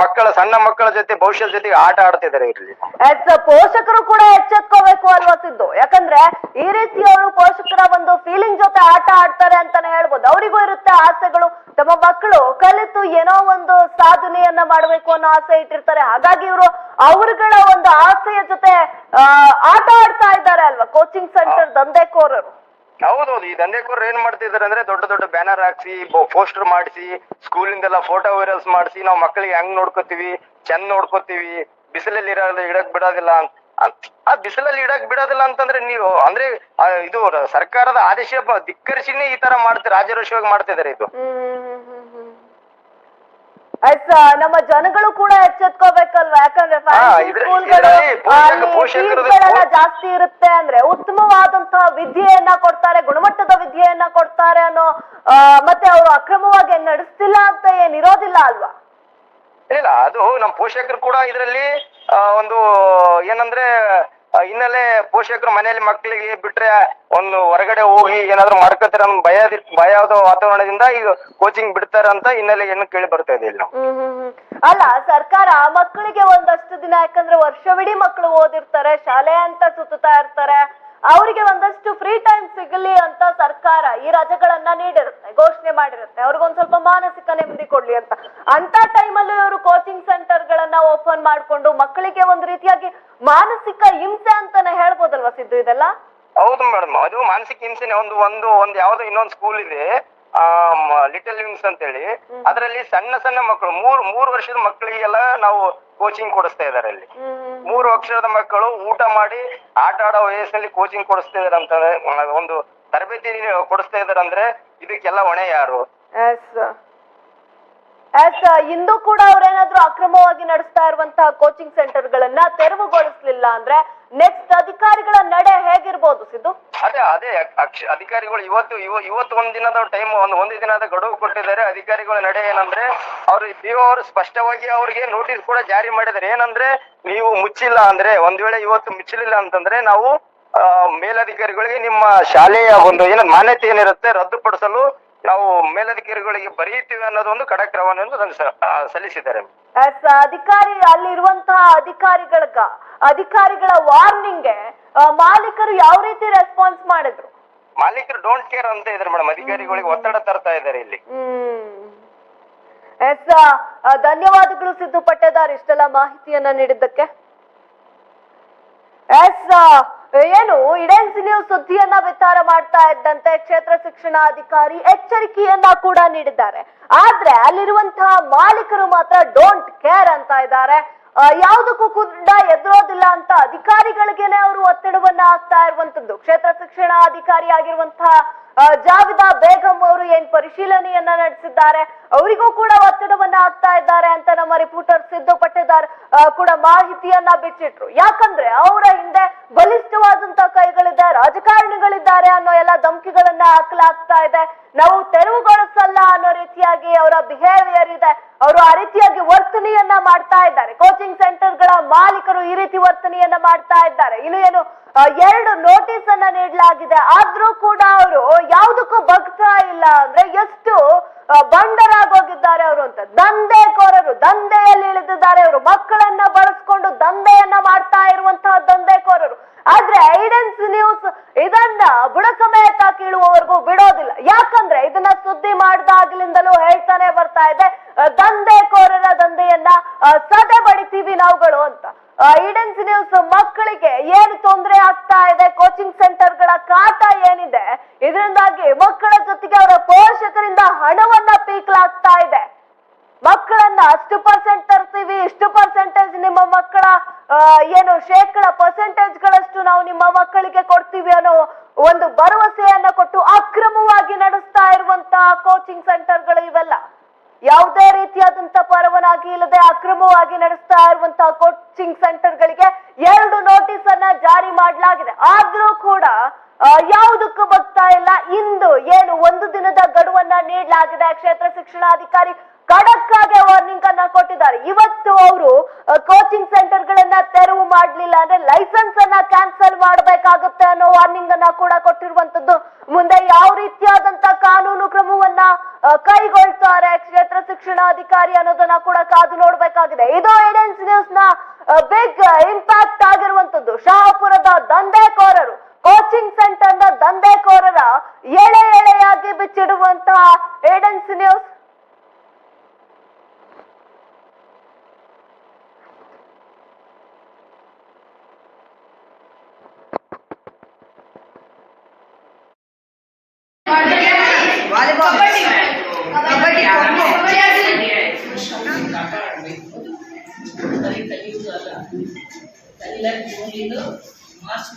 [SPEAKER 4] ಮಕ್ಕಳ ಸಣ್ಣ ಮಕ್ಕಳ ಜೊತೆ ಭವಿಷ್ಯದ ಜೊತೆಗೆ ಆಟ ಆಡ್ತಿದ್ದಾರೆ ಇಲ್ಲಿ
[SPEAKER 1] ಪೋಷಕರು ಕೂಡ ಎಚ್ಚೆತ್ಕೋಬೇಕು ಅಲ್ವಾ ಯಾಕಂದ್ರೆ ಈ ರೀತಿ ಅವರು ಪೋಷಕರ ಒಂದು ಫೀಲಿಂಗ್ ಜೊತೆ ಆಟ ಆಡ್ತಾರೆ ಅಂತಾನೆ ಹೇಳ್ಬೋದು. ಅವರಿಗೂ ಇರುತ್ತೆ ಆಸೆಗಳು. ತಮ್ಮ ಮಕ್ಕಳು ಕಲಿತು ಏನೋ ಒಂದು ಸಾಧನೆಯನ್ನ ಮಾಡ್ಬೇಕು ಅನ್ನೋ ಆಸೆ ಇಟ್ಟಿರ್ತಾರೆ. ಹಾಗಾಗಿ ಇವರು ಅವರುಗಳ ಒಂದು ಆಸೆಯ ಜೊತೆ ಆಟ ಆಡ್ತಾ ಇದ್ದಾರೆ ಅಲ್ವಾ? ಕೋಚಿಂಗ್ ಸೆಂಟರ್ ದಂಧೆಕೋರರು.
[SPEAKER 4] ಹೌದೌದು ಈ ದಂಧೆಕೋರ್ ಏನ್ ಮಾಡ್ತಿದಾರೆ ಅಂದ್ರೆ ದೊಡ್ಡ ದೊಡ್ಡ ಬ್ಯಾನರ್ ಹಾಕ್ಸಿ ಪೋಸ್ಟರ್ ಮಾಡಿಸಿ, ಸ್ಕೂಲಿಂದೆಲ್ಲ ಫೋಟೋ ವೈರಲ್ಸ್ ಮಾಡಿಸಿ, ನಾವು ಮಕ್ಕಳಿಗೆ ಹೆಂಗ್ ನೋಡ್ಕೋತೀವಿ ಚೆನ್ನ ನೋಡ್ಕೋತೀವಿ, ಬಿಸಿಲಲ್ಲಿ ಇರೋದು ಇಡಕ್ ಬಿಡೋದಿಲ್ಲ ಆ ಬಿಸಿಲಲ್ಲಿ ಇಡಕ್ ಬಿಡೋದಿಲ್ಲ ಅಂತಂದ್ರೆ ನೀವು, ಅಂದ್ರೆ ಇದು ಸರ್ಕಾರದ ಆದೇಶ ಧಿಕ್ಕರಿಸಿನೇ ಈ ತರ ಮಾಡ್ತಾರೆ ರಾಜರೋಷವಾಗಿ ಮಾಡ್ತಿದ್ದಾರೆ ಇದು.
[SPEAKER 1] ನಮ್ಮ ಜನಗಳು ಕೂಡ ಎಚ್ಚೆತ್ಕೋಬೇಕಲ್ವಾ? ಯಾಕಂದ್ರೆ ಜಾಸ್ತಿ ಇರುತ್ತೆ ಅಂದ್ರೆ ಉತ್ತಮವಾದಂತಹ ವಿದ್ಯೆಯನ್ನ ಕೊಡ್ತಾರೆ ಗುಣಮಟ್ಟದ ವಿದ್ಯೆಯನ್ನ ಕೊಡ್ತಾರೆ ಅನ್ನೋ ಮತ್ತೆ ಅವರು ಅಕ್ರಮವಾಗಿ ನಡೆಸ್ತಿಲ್ಲ ಅಂತ ಏನ್ ಇರೋದಿಲ್ಲ ಅಲ್ವಾ?
[SPEAKER 4] ಇಲ್ಲ ಅದು ನಮ್ಮ ಪೋಷಕರು ಕೂಡ ಇದರಲ್ಲಿ ಒಂದು ಏನಂದ್ರೆ ಹಿನ್ನೆಲೆ ಪೋಷಕರು ಮನೆಯಲ್ಲಿ ಮಕ್ಕಳಿಗೆ ಬಿಟ್ರೆ ಒಂದು ಹೊರಗಡೆ ಹೋಗಿ ಏನಾದ್ರು ಮಾಡ್ಕೋತಾರೆ ಭಯ ಭಯ ವಾತಾವರಣದಿಂದ ಈಗ ಕೋಚಿಂಗ್ ಬಿಡ್ತಾರ ಅಂತ ಹಿನ್ನೆಲೆ ಏನು ಕೇಳಿ ಬರ್ತಾ ಇದೆ.
[SPEAKER 1] ಅಲ್ಲ, ಸರ್ಕಾರ ಮಕ್ಕಳಿಗೆ ಒಂದಷ್ಟು ದಿನ ಯಾಕಂದ್ರೆ ವರ್ಷವಿಡೀ ಮಕ್ಕಳು ಓದಿರ್ತಾರೆ, ಶಾಲೆ ಅಂತ ಸುತ್ತಾ ಇರ್ತಾರೆ ಅವರಿಗೆ ಒಂದಷ್ಟು ಫ್ರೀ ಟೈಮ್ ಸಿಗಲಿ ಅಂತ ಸರ್ಕಾರ ಈ ರಜೆಗಳನ್ನ ನೀಡಿರುತ್ತೆ ಘೋಷಣೆ ಮಾಡಿರುತ್ತೆ. ಅವ್ರಿಗೊಂದ್ ಸ್ವಲ್ಪ ಮಾನಸಿಕ ನೆಮ್ಮದಿ ಕೊಡ್ಲಿ ಅಂತ. ಅಂತ ಟೈಮಲ್ಲೂ ಇವರು ಕೋಚಿಂಗ್ ಸೆಂಟರ್ ಗಳನ್ನ ಓಪನ್ ಮಾಡ್ಕೊಂಡು ಮಕ್ಕಳಿಗೆ ಒಂದು ರೀತಿಯಾಗಿ ಮಾನಸಿಕ ಹಿಂಸೆ ಅಂತಾನೆ ಹೇಳ್ಬೋದಲ್ವಾ ಸಿದ್ದು ಇದೆಲ್ಲ?
[SPEAKER 4] ಹೌದು ಮೇಡಮ್ ಅದು ಮಾನಸಿಕ ಹಿಂಸೆನೆ. ಒಂದು ಒಂದು ಒಂದು ಯಾವ್ದೋ ಇನ್ನೊಂದು ಸ್ಕೂಲ್ ಇದೆ ಲಿಟಲ್ ವಿಂಗ್ಸ್ ಅಂತ ಹೇಳಿ ಅದರಲ್ಲಿ ಸಣ್ಣ ಸಣ್ಣ ಮಕ್ಕಳು ಮೂರ್ ಮೂರು ವರ್ಷದ ಮಕ್ಕಳಿಗೆಲ್ಲ ನಾವು ಕೋಚಿಂಗ್ ಕೊಡಿಸ್ತಾ ಇದಾರೆ ಅಲ್ಲಿ. ಮೂರು ಅಕ್ಷರದ ಮಕ್ಕಳು ಊಟ ಮಾಡಿ ಆಟ ಆಡೋ ವಯಸ್ಸಲ್ಲಿ ಕೋಚಿಂಗ್ ಕೊಡಿಸ್ತಾ ಇದಾರೆ ಅಂತಂದ್ರೆ ಒಂದು ತರಬೇತಿ ಕೊಡಿಸ್ತಾ ಇದಾರೆ ಅಂದ್ರೆ ಇದಕ್ಕೆಲ್ಲ ಹೊಣೆ ಯಾರು?
[SPEAKER 1] ಎಸ್ ಇಂದು ಕೂಡ ಅವ್ರೇನಾದ್ರೂ ಅಕ್ರಮವಾಗಿ ನಡೆಸ್ತಾ ಇರುವಂತಹ ಕೋಚಿಂಗ್ ಸೆಂಟರ್ ಗಳನ್ನ ತೆರವುಗೊಳಿಸ್ಲಿಲ್ಲ ಅಂದ್ರೆ ನೆಕ್ಸ್ಟ್ ಅಧಿಕಾರಿಗಳ ನಡೆ ಹೇಗಿರ್ಬೋದು ಸಿದ್ದು?
[SPEAKER 4] ಅದೇ ಅದೇ ಅಧಿಕಾರಿಗಳು ಇವತ್ತು ಇವತ್ತು ಒಂದ್ ದಿನದ ಟೈಮ್ ಒಂದು ಒಂದು ದಿನದ ಗಡುವು ಕೊಟ್ಟಿದ್ದಾರೆ. ಅಧಿಕಾರಿಗಳ ನಡೆ ಏನಂದ್ರೆ, ಅವ್ರು ಪಿಒ ಅವರು ಸ್ಪಷ್ಟವಾಗಿ ಅವ್ರಿಗೆ ನೋಟಿಸ್ ಕೂಡ ಜಾರಿ ಮಾಡಿದ್ದಾರೆ. ಏನಂದ್ರೆ, ನೀವು ಮುಚ್ಚಿಲ್ಲ ಅಂದ್ರೆ, ಒಂದ್ ವೇಳೆ ಇವತ್ತು ಮುಚ್ಚಲಿಲ್ಲ ಅಂತಂದ್ರೆ, ನಾವು ಮೇಲಧಿಕಾರಿಗಳಿಗೆ ನಿಮ್ಮ ಶಾಲೆಯ ಒಂದು ಏನ ಮಾನ್ಯತೆ ಏನಿರುತ್ತೆ, ರದ್ದುಪಡಿಸಲು ನಾವು ಮೇಲಧಿಕಾರಿಗಳಿಗೆ ಬರೆಯುತ್ತೇವೆ ಅನ್ನೋದು ಒಂದು ಖಡಕ್ ಕ್ರಮವನ್ನು ಅದನ್ನು ಆ, ಸಲ್ಲಿಸಿದ್ದಾರೆ.
[SPEAKER 1] ಎಸ್ ಅಧಿಕಾರಿ ಅಲ್ಲಿರುವಂತಹ ಅಧಿಕಾರಿಗಳಗ ಅಧಿಕಾರಿಗಳ ವಾರ್ನಿಂಗ್ಗೆ ಮಾಲೀಕರು ಯಾವ ರೀತಿ ರೆಸ್ಪಾನ್ಸ್ ಮಾಡಿದ್ರು?
[SPEAKER 4] ಮಾಲೀಕರು ಡೋಂಟ್ ಕೇರ್ ಅಂತ ಇದ್ದಾರೆ ಮೇಡಮ್. ಅಧಿಕಾರಿಗಳಿಗೆ ಒತ್ತಡ ತರ್ತಾ ಇದ್ದಾರೆ ಇಲ್ಲಿ.
[SPEAKER 1] ಎಸ್ ಧನ್ಯವಾದಗಳು ಸಿದ್ದು ಪಟ್ಟದಾರ್ ಇಷ್ಟೆಲ್ಲ ಮಾಹಿತಿಯನ್ನ ನೀಡಿದ್ದಕ್ಕೆ. ಎಸ್ ಏನು, ಇಡೆನ್ಸಿ ನ್ಯೂಸ್ ಸುದ್ದಿಯನ್ನ ವಿಚಾರ ಮಾಡ್ತಾ ಇದ್ದಂತೆ ಕ್ಷೇತ್ರ ಶಿಕ್ಷಣಾಧಿಕಾರಿ ಎಚ್ಚರಿಕೆಯನ್ನ ಕೂಡ ನೀಡಿದ್ದಾರೆ. ಆದ್ರೆ ಅಲ್ಲಿರುವಂತಹ ಮಾಲೀಕರು ಮಾತ್ರ ಡೋಂಟ್ ಕೇರ್ ಅಂತ ಇದ್ದಾರೆ. ಯಾವುದಕ್ಕೂ ಕೂಡ ಎದುರೋದಿಲ್ಲ ಅಂತ ಅಧಿಕಾರಿಗಳಿಗೇನೆ ಅವರು ಒತ್ತಡವನ್ನ ಹಾಕ್ತಾ ಇರುವಂತದ್ದು ಕ್ಷೇತ್ರ ಶಿಕ್ಷಣಾಧಿಕಾರಿ ಆಗಿರುವಂತಹ ಜಾವಿದಾ ಬೇಗಂ ಅವರು ಏನ್ ಪರಿಶೀಲನೆಯನ್ನ ನಡೆಸಿದ್ದಾರೆ, ಅವರಿಗೂ ಕೂಡ ಒತ್ತಡವನ್ನ ಹಾಕ್ತಾ ಇದ್ದಾರೆ ಅಂತ ನಮ್ಮ ರಿಪೋರ್ಟರ್ ಸಿದ್ದು ಪಟ್ಟಿದ್ದಾರೆ ಕೂಡ ಮಾಹಿತಿಯನ್ನ ಬಿಚ್ಚಿಟ್ರು. ಯಾಕಂದ್ರೆ ಅವರ ಹಿಂದೆ ಬಲಿಷ್ಠವಾದಂತ ಕೈಗಳಿದೆ, ರಾಜಕಾರಣಿಗಳಿದ್ದಾರೆ ಅನ್ನೋ ಎಲ್ಲ ಧಮಕಿಗಳನ್ನ ಹಾಕಲಾಗ್ತಾ ಇದೆ. ನಾವು ತೆರವುಗೊಳಿಸಲ್ಲ ಅನ್ನೋ ರೀತಿಯಾಗಿ ಅವರ ಬಿಹೇವಿಯರ್ ಇದೆ. ಅವರು ಆ ರೀತಿಯಾಗಿ ವರ್ತನೆಯನ್ನ ಮಾಡ್ತಾ ಇದ್ದಾರೆ. ಕೋಚಿಂಗ್ ಸೆಂಟರ್ಗಳ ಮಾಲೀಕರು ಈ ರೀತಿ ವರ್ತನೆಯನ್ನ ಮಾಡ್ತಾ ಇದ್ದಾರೆ. ಇನ್ನು ಏನು ಎರಡು ನೋಟಿಸ್ ಅನ್ನ ನೀಡಲಾಗಿದೆ. ಆದ್ರೂ ಕೂಡ ಅವರು ಯಾವುದಕ್ಕೂ ಬಗ್ತಾ ಇಲ್ಲ ಅಂದ್ರೆ ಎಷ್ಟು ಬಂಡರಾಗೋಗಿದ್ದಾರೆ ಅವರು ಅಂತ. ದಂಧೆಕೋರರು, ದಂಧೆಯಲ್ಲಿ ಇಳಿದಿದ್ದಾರೆ ಅವರು ಮಕ್ಕಳನ್ನ ಬಳಸ್ಕೊಂಡು ದಂಧೆಯನ್ನ ಮಾಡ್ತಾ ಇರುವಂತಹ ದಂಧೆಕೋರರು. ಆದ್ರೆ ಐಡೆನ್ಸ್ ನ್ಯೂಸ್ ಇದನ್ನ ಬುಡ ಸಮೇತ ಕೀಳುವವರೆಗೂ ಬಿಡೋದಿಲ್ಲ. ಯಾಕಂದ್ರೆ ಇದನ್ನ ಸುದ್ದಿ ಮಾಡ್ದಾಗ್ಲಿಂದಲೂ ಹೇಳ್ತಾನೆ ಬರ್ತಾ ಇದೆ ಆ, ದಂಧೆಕೋರರ ದಂಧೆಯನ್ನ ಆ, ಸದೆ ಬಡಿತೀವಿ ನಾವುಗಳು ಅಂತ ಐಡೆನ್ಸ್ ನ್ಯೂಸ್ ಮಕ್ಕಳಿಗೆ ಏನು ತೊಂದರೆ ಆಗ್ತಾ ಇದೆ ಕೋಚಿಂಗ್ ಸೆಂಟರ್ಗಳ ಕಾಟ ಏನಿದೆ ಇದರಿಂದಾಗಿ ಮಕ್ಕಳ ಜೊತೆಗೆ ಅವರ ಪೋಷಕರಿಂದ ಹಣವನ್ನ ಪೀಕ್ಲಾಗ್ತಾ ಇದೆ ಮಕ್ಕಳನ್ನ ಅಷ್ಟು ಪರ್ಸೆಂಟ್ ತರ್ತೀವಿ ಇಷ್ಟು ಪರ್ಸೆಂಟೇಜ್ ನಿಮ್ಮ ಮಕ್ಕಳ ಆ, ಏನು ಶೇಕಡ ಪರ್ಸೆಂಟೇಜ್ ಗಳಷ್ಟು ನಾವು ನಿಮ್ಮ ಮಕ್ಕಳಿಗೆ ಕೊಡ್ತೀವಿ ಅನ್ನೋ ಒಂದು ಭರವಸೆಯನ್ನ ಕೊಟ್ಟು ಅಕ್ರಮವಾಗಿ ನಡೆಸ್ತಾ ಇರುವಂತಹ ಕೋಚಿಂಗ್ ಸೆಂಟರ್ಗಳು ಇವೆಲ್ಲ ಯಾವುದೇ ರೀತಿಯಾದಂತ ಪರವಾನಗಿ ಇಲ್ಲದೆ ಅಕ್ರಮವಾಗಿ ನಡೆಸ್ತಾ ಇರುವಂತಹ ಕೋಚಿಂಗ್ ಸೆಂಟರ್ಗಳಿಗೆ ಎರಡು ನೋಟಿಸ್ ಅನ್ನ ಜಾರಿ ಮಾಡಲಾಗಿದೆ. ಆದ್ರೂ ಕೂಡ ಯಾವುದಕ್ಕೂ ಬರ್ತಾ ಇಲ್ಲ. ಇಂದು ಏನು ಒಂದು ದಿನದ ಗಡುವನ್ನ ನೀಡಲಾಗಿದೆ. ಕ್ಷೇತ್ರ ಶಿಕ್ಷಣಾಧಿಕಾರಿ ಖಡಕ್ ಆಗಿ ವಾರ್ನಿಂಗ್ ಅನ್ನ ಕೊಟ್ಟಿದ್ದಾರೆ. ಇವತ್ತು ಅವರು ಕೋಚಿಂಗ್ ಸೆಂಟರ್ ಗಳನ್ನ ತೆರವು ಮಾಡ್ಲಿಲ್ಲ ಅಂದ್ರೆ ಲೈಸೆನ್ಸ್ ಅನ್ನ ಕ್ಯಾನ್ಸಲ್ ಮಾಡಬೇಕಾಗುತ್ತೆ ಅನ್ನೋ ವಾರ್ನಿಂಗ್ ಅನ್ನ ಕೂಡ ಕೊಟ್ಟಿರುವಂತದ್ದು ಮುಂದೆ ಯಾವ ರೀತಿಯಾದಂತ ಕಾನೂನು ಕ್ರಮವನ್ನ ಕೈಗೊಳ್ತಾರೆ ಕ್ಷೇತ್ರ ಶಿಕ್ಷಣಾಧಿಕಾರಿ ಅನ್ನೋದನ್ನ ಕೂಡ ಕಾದು ನೋಡ್ಬೇಕಾಗಿದೆ. ಇದು ಏಡೆನ್ಸ್ ನ್ಯೂಸ್ನ ಬಿಗ್ ಇಂಪ್ಯಾಕ್ಟ್ ಆಗಿರುವಂತದ್ದು ಶಹಾಪುರದ ದಂಧೆಕೋರರು ಕೋಚಿಂಗ್ ಸೆಂಟರ್ನ ದಂಧೆಕೋರರ ಎಳೆ ಎಳೆಯಾಗಿ ಬಿಚ್ಚಿಡುವಂತಹ ಏಡೆನ್ಸ್ ನ್ಯೂಸ್
[SPEAKER 2] ತಲೆ ತೆಗೆಯುವುದು ಅಲ್ಲ ತಲೆ ಜೂನ್ಲಿಂದ ಮಾರ್ಚ್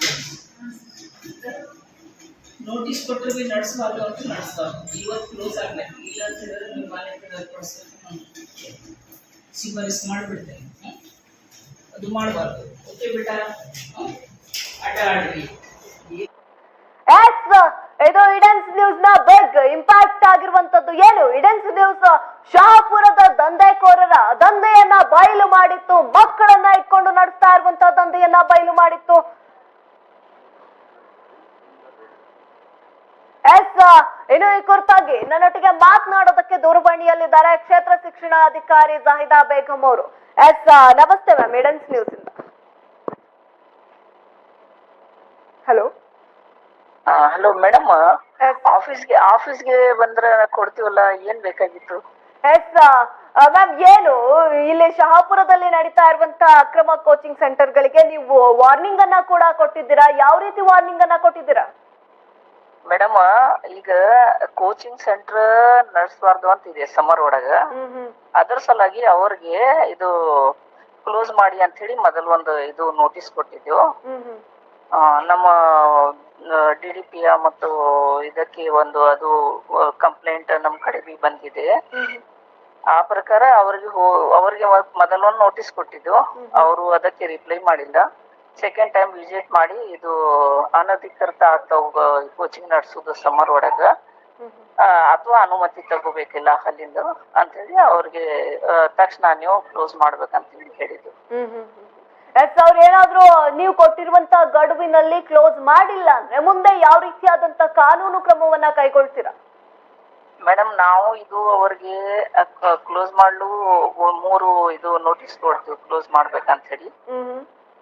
[SPEAKER 2] ನೋಟಿಸ್ ಕೊಟ್ಟರು ಬಿ ನಡೆಸುವಾಗ ಅಂತೂ ನಡೆಸ್ತಾವ ಇವತ್ತು ಕ್ಲೋಸ್ ಆಗ್ಬೇಕು ಇಲ್ಲ ಅಂತ ಹೇಳಿದ್ರೆ ನಿಮ್ಮ ಮನೆ ಕೊಡಿಸ್ಬೇಕು ಶಿಫಾರಿಸ್ ಮಾಡಿಬಿಡ್ತೇನೆ ಹ್ಮ್? ಅದು ಮಾಡಬಾರ್ದು ಓಕೆ ಬೇಟ ಹ್ಮ್? ಆಟ ಆಡ್ರಿ
[SPEAKER 1] ಎಸ್ ಇದು ಇಡೆನ್ಸ್ ನ್ಯೂಸ್ನ ಬಿಗ್ ಇಂಪ್ಯಾಕ್ಟ್ ಆಗಿರುವಂತದ್ದು ಏನು? ಇಡೆನ್ಸ್ ನ್ಯೂಸ್ ಶಹಾಪುರದ ದಂಧೆಕೋರರ ದಂಧೆಯನ್ನ ಬಯಲು ಮಾಡಿತ್ತು. ಮಕ್ಕಳನ್ನ ಇಟ್ಕೊಂಡು ನಡೆಸ್ತಾ ಇರುವಂತಹ ದಂಧೆಯನ್ನ ಬಯಲು ಮಾಡಿತ್ತು. ಎಸ್, ಇನ್ನು ಈ ಕುರಿತಾಗಿ ನನ್ನೊಟ್ಟಿಗೆ ಮಾತನಾಡೋದಕ್ಕೆ ದೂರವಾಣಿಯಲ್ಲಿದ್ದಾರೆ ಕ್ಷೇತ್ರ ಶಿಕ್ಷಣಾಧಿಕಾರಿ ಜಾಹಿದಾ ಬೇಗಂ ಅವರು. ಎಸ್, ನಮಸ್ತೆ ಮ್ಯಾಮ್ ಇಡೆನ್ಸ್ ನ್ಯೂಸ್ ಇಂದ. ಹಲೋ
[SPEAKER 5] ಹಲೋ ಮೇಡಮ್ ಆಫೀಸ್ಗೆ ಆಫೀಸ್ಗೆ ಬಂದ್ರೆ ಕೊಡ್ತೀವಲ್ಲ ಏನ್ ಬೇಕಾಗಿತ್ತು?
[SPEAKER 1] ಎಸ್ ಮ್ಯಾಮ್ ಏನು ಇಲ್ಲಿ ಶಹಾಪುರದಲ್ಲಿ ನಡೀತಾ ಇರುವಂತ ಅಕ್ರಮ ಕೋಚಿಂಗ್ ಸೆಂಟರ್ಗಳಿಗೆ ನೀವು ವಾರ್ನಿಂಗ್ ಅನ್ನ ಕೂಡ ಕೊಟ್ಟಿದ್ದೀರಾ? ಯಾವ ರೀತಿ ವಾರ್ನಿಂಗ್ ಅನ್ನ ಕೊಟ್ಟಿದ್ದೀರಾ
[SPEAKER 5] ಮೇಡಮ್ ಈಗ ಕೋಚಿಂಗ್ ಸೆಂಟರ್ ನಡೆಸಬಾರ್ದು ಅಂತ ಇದೆ ಸಮರ್ ಒಳಗ ಅದರ ಸಲುವಾಗಿ ಅವ್ರಿಗೆ ಇದು ಕ್ಲೋಸ್ ಮಾಡಿ ಅಂತ ಹೇಳಿ ಮೊದಲ ಒಂದು ಇದು ನೋಟಿಸ್ ಕೊಟ್ಟಿದ್ದೆವು. ನಮ್ಮ ಡಿ ಡಿ ಪಿ ಮತ್ತು ಇದಕ್ಕೆ ಒಂದು ಅದು ಕಂಪ್ಲೇಂಟ್ ನಮ್ ಕಡೆ ಬಂದಿದೆ. ಆ ಪ್ರಕಾರ ಅವ್ರಿಗೆ ಅವರಿಗೆ ಅವ್ರಿಗೆ ಮೊದಲೊಂದು ನೋಟಿಸ್ ಕೊಟ್ಟಿದ್ದು. ಅವರು ಅದಕ್ಕೆ ರಿಪ್ಲೈ ಮಾಡಿಲ್ಲ. ಸೆಕೆಂಡ್ ಟೈಮ್ ವಿಸಿಟ್ ಮಾಡಿ ಇದು ಅನಧಿಕೃತ ಆಗ್ತಾವ ಕೋಚಿಂಗ್ ನಡೆಸೋದು ಸಮರ್ ಒಳಗ. ಅಥವಾ ಅನುಮತಿ ತಗೋಬೇಕಿಲ್ಲ ಅಲ್ಲಿಂದ ಅಂತೇಳಿ ಅವ್ರಿಗೆ ಆ, ತಕ್ಷಣ ನೀವು ಕ್ಲೋಸ್ ಮಾಡ್ಬೇಕಂತ ಹೇಳಿ ಹೇಳಿದ್ದು.
[SPEAKER 1] ಹ್ಮ್ ಸಾವಿರ ಏನಾದ್ರು ಎಸ್ ಅವ್ರು ಏನಾದ್ರೂ ನೀವು ಕೊಟ್ಟಿರುವಂತ ಗಡುವಿನಲ್ಲಿ ಕ್ಲೋಸ್ ಮಾಡಿಲ್ಲ ಅಂದ್ರೆ ಮುಂದೆ ಯಾವ ರೀತಿಯಾದಂತ ಕಾನೂನು ಕ್ರಮವನ್ನ ಕೈಗೊಳ್ತೀರಾ
[SPEAKER 5] ಮೇಡಮ್ ನಾವು ಇದು ಅವ್ರಿಗೆ ಕ್ಲೋಸ್ ಮಾಡ್ಲು ಮೂರು ಇದು ನೋಟಿಸ್ ಕೊಡ್ತೀವಿ ಕ್ಲೋಸ್ ಮಾಡ್ಬೇಕಂತ ಹೇಳಿ.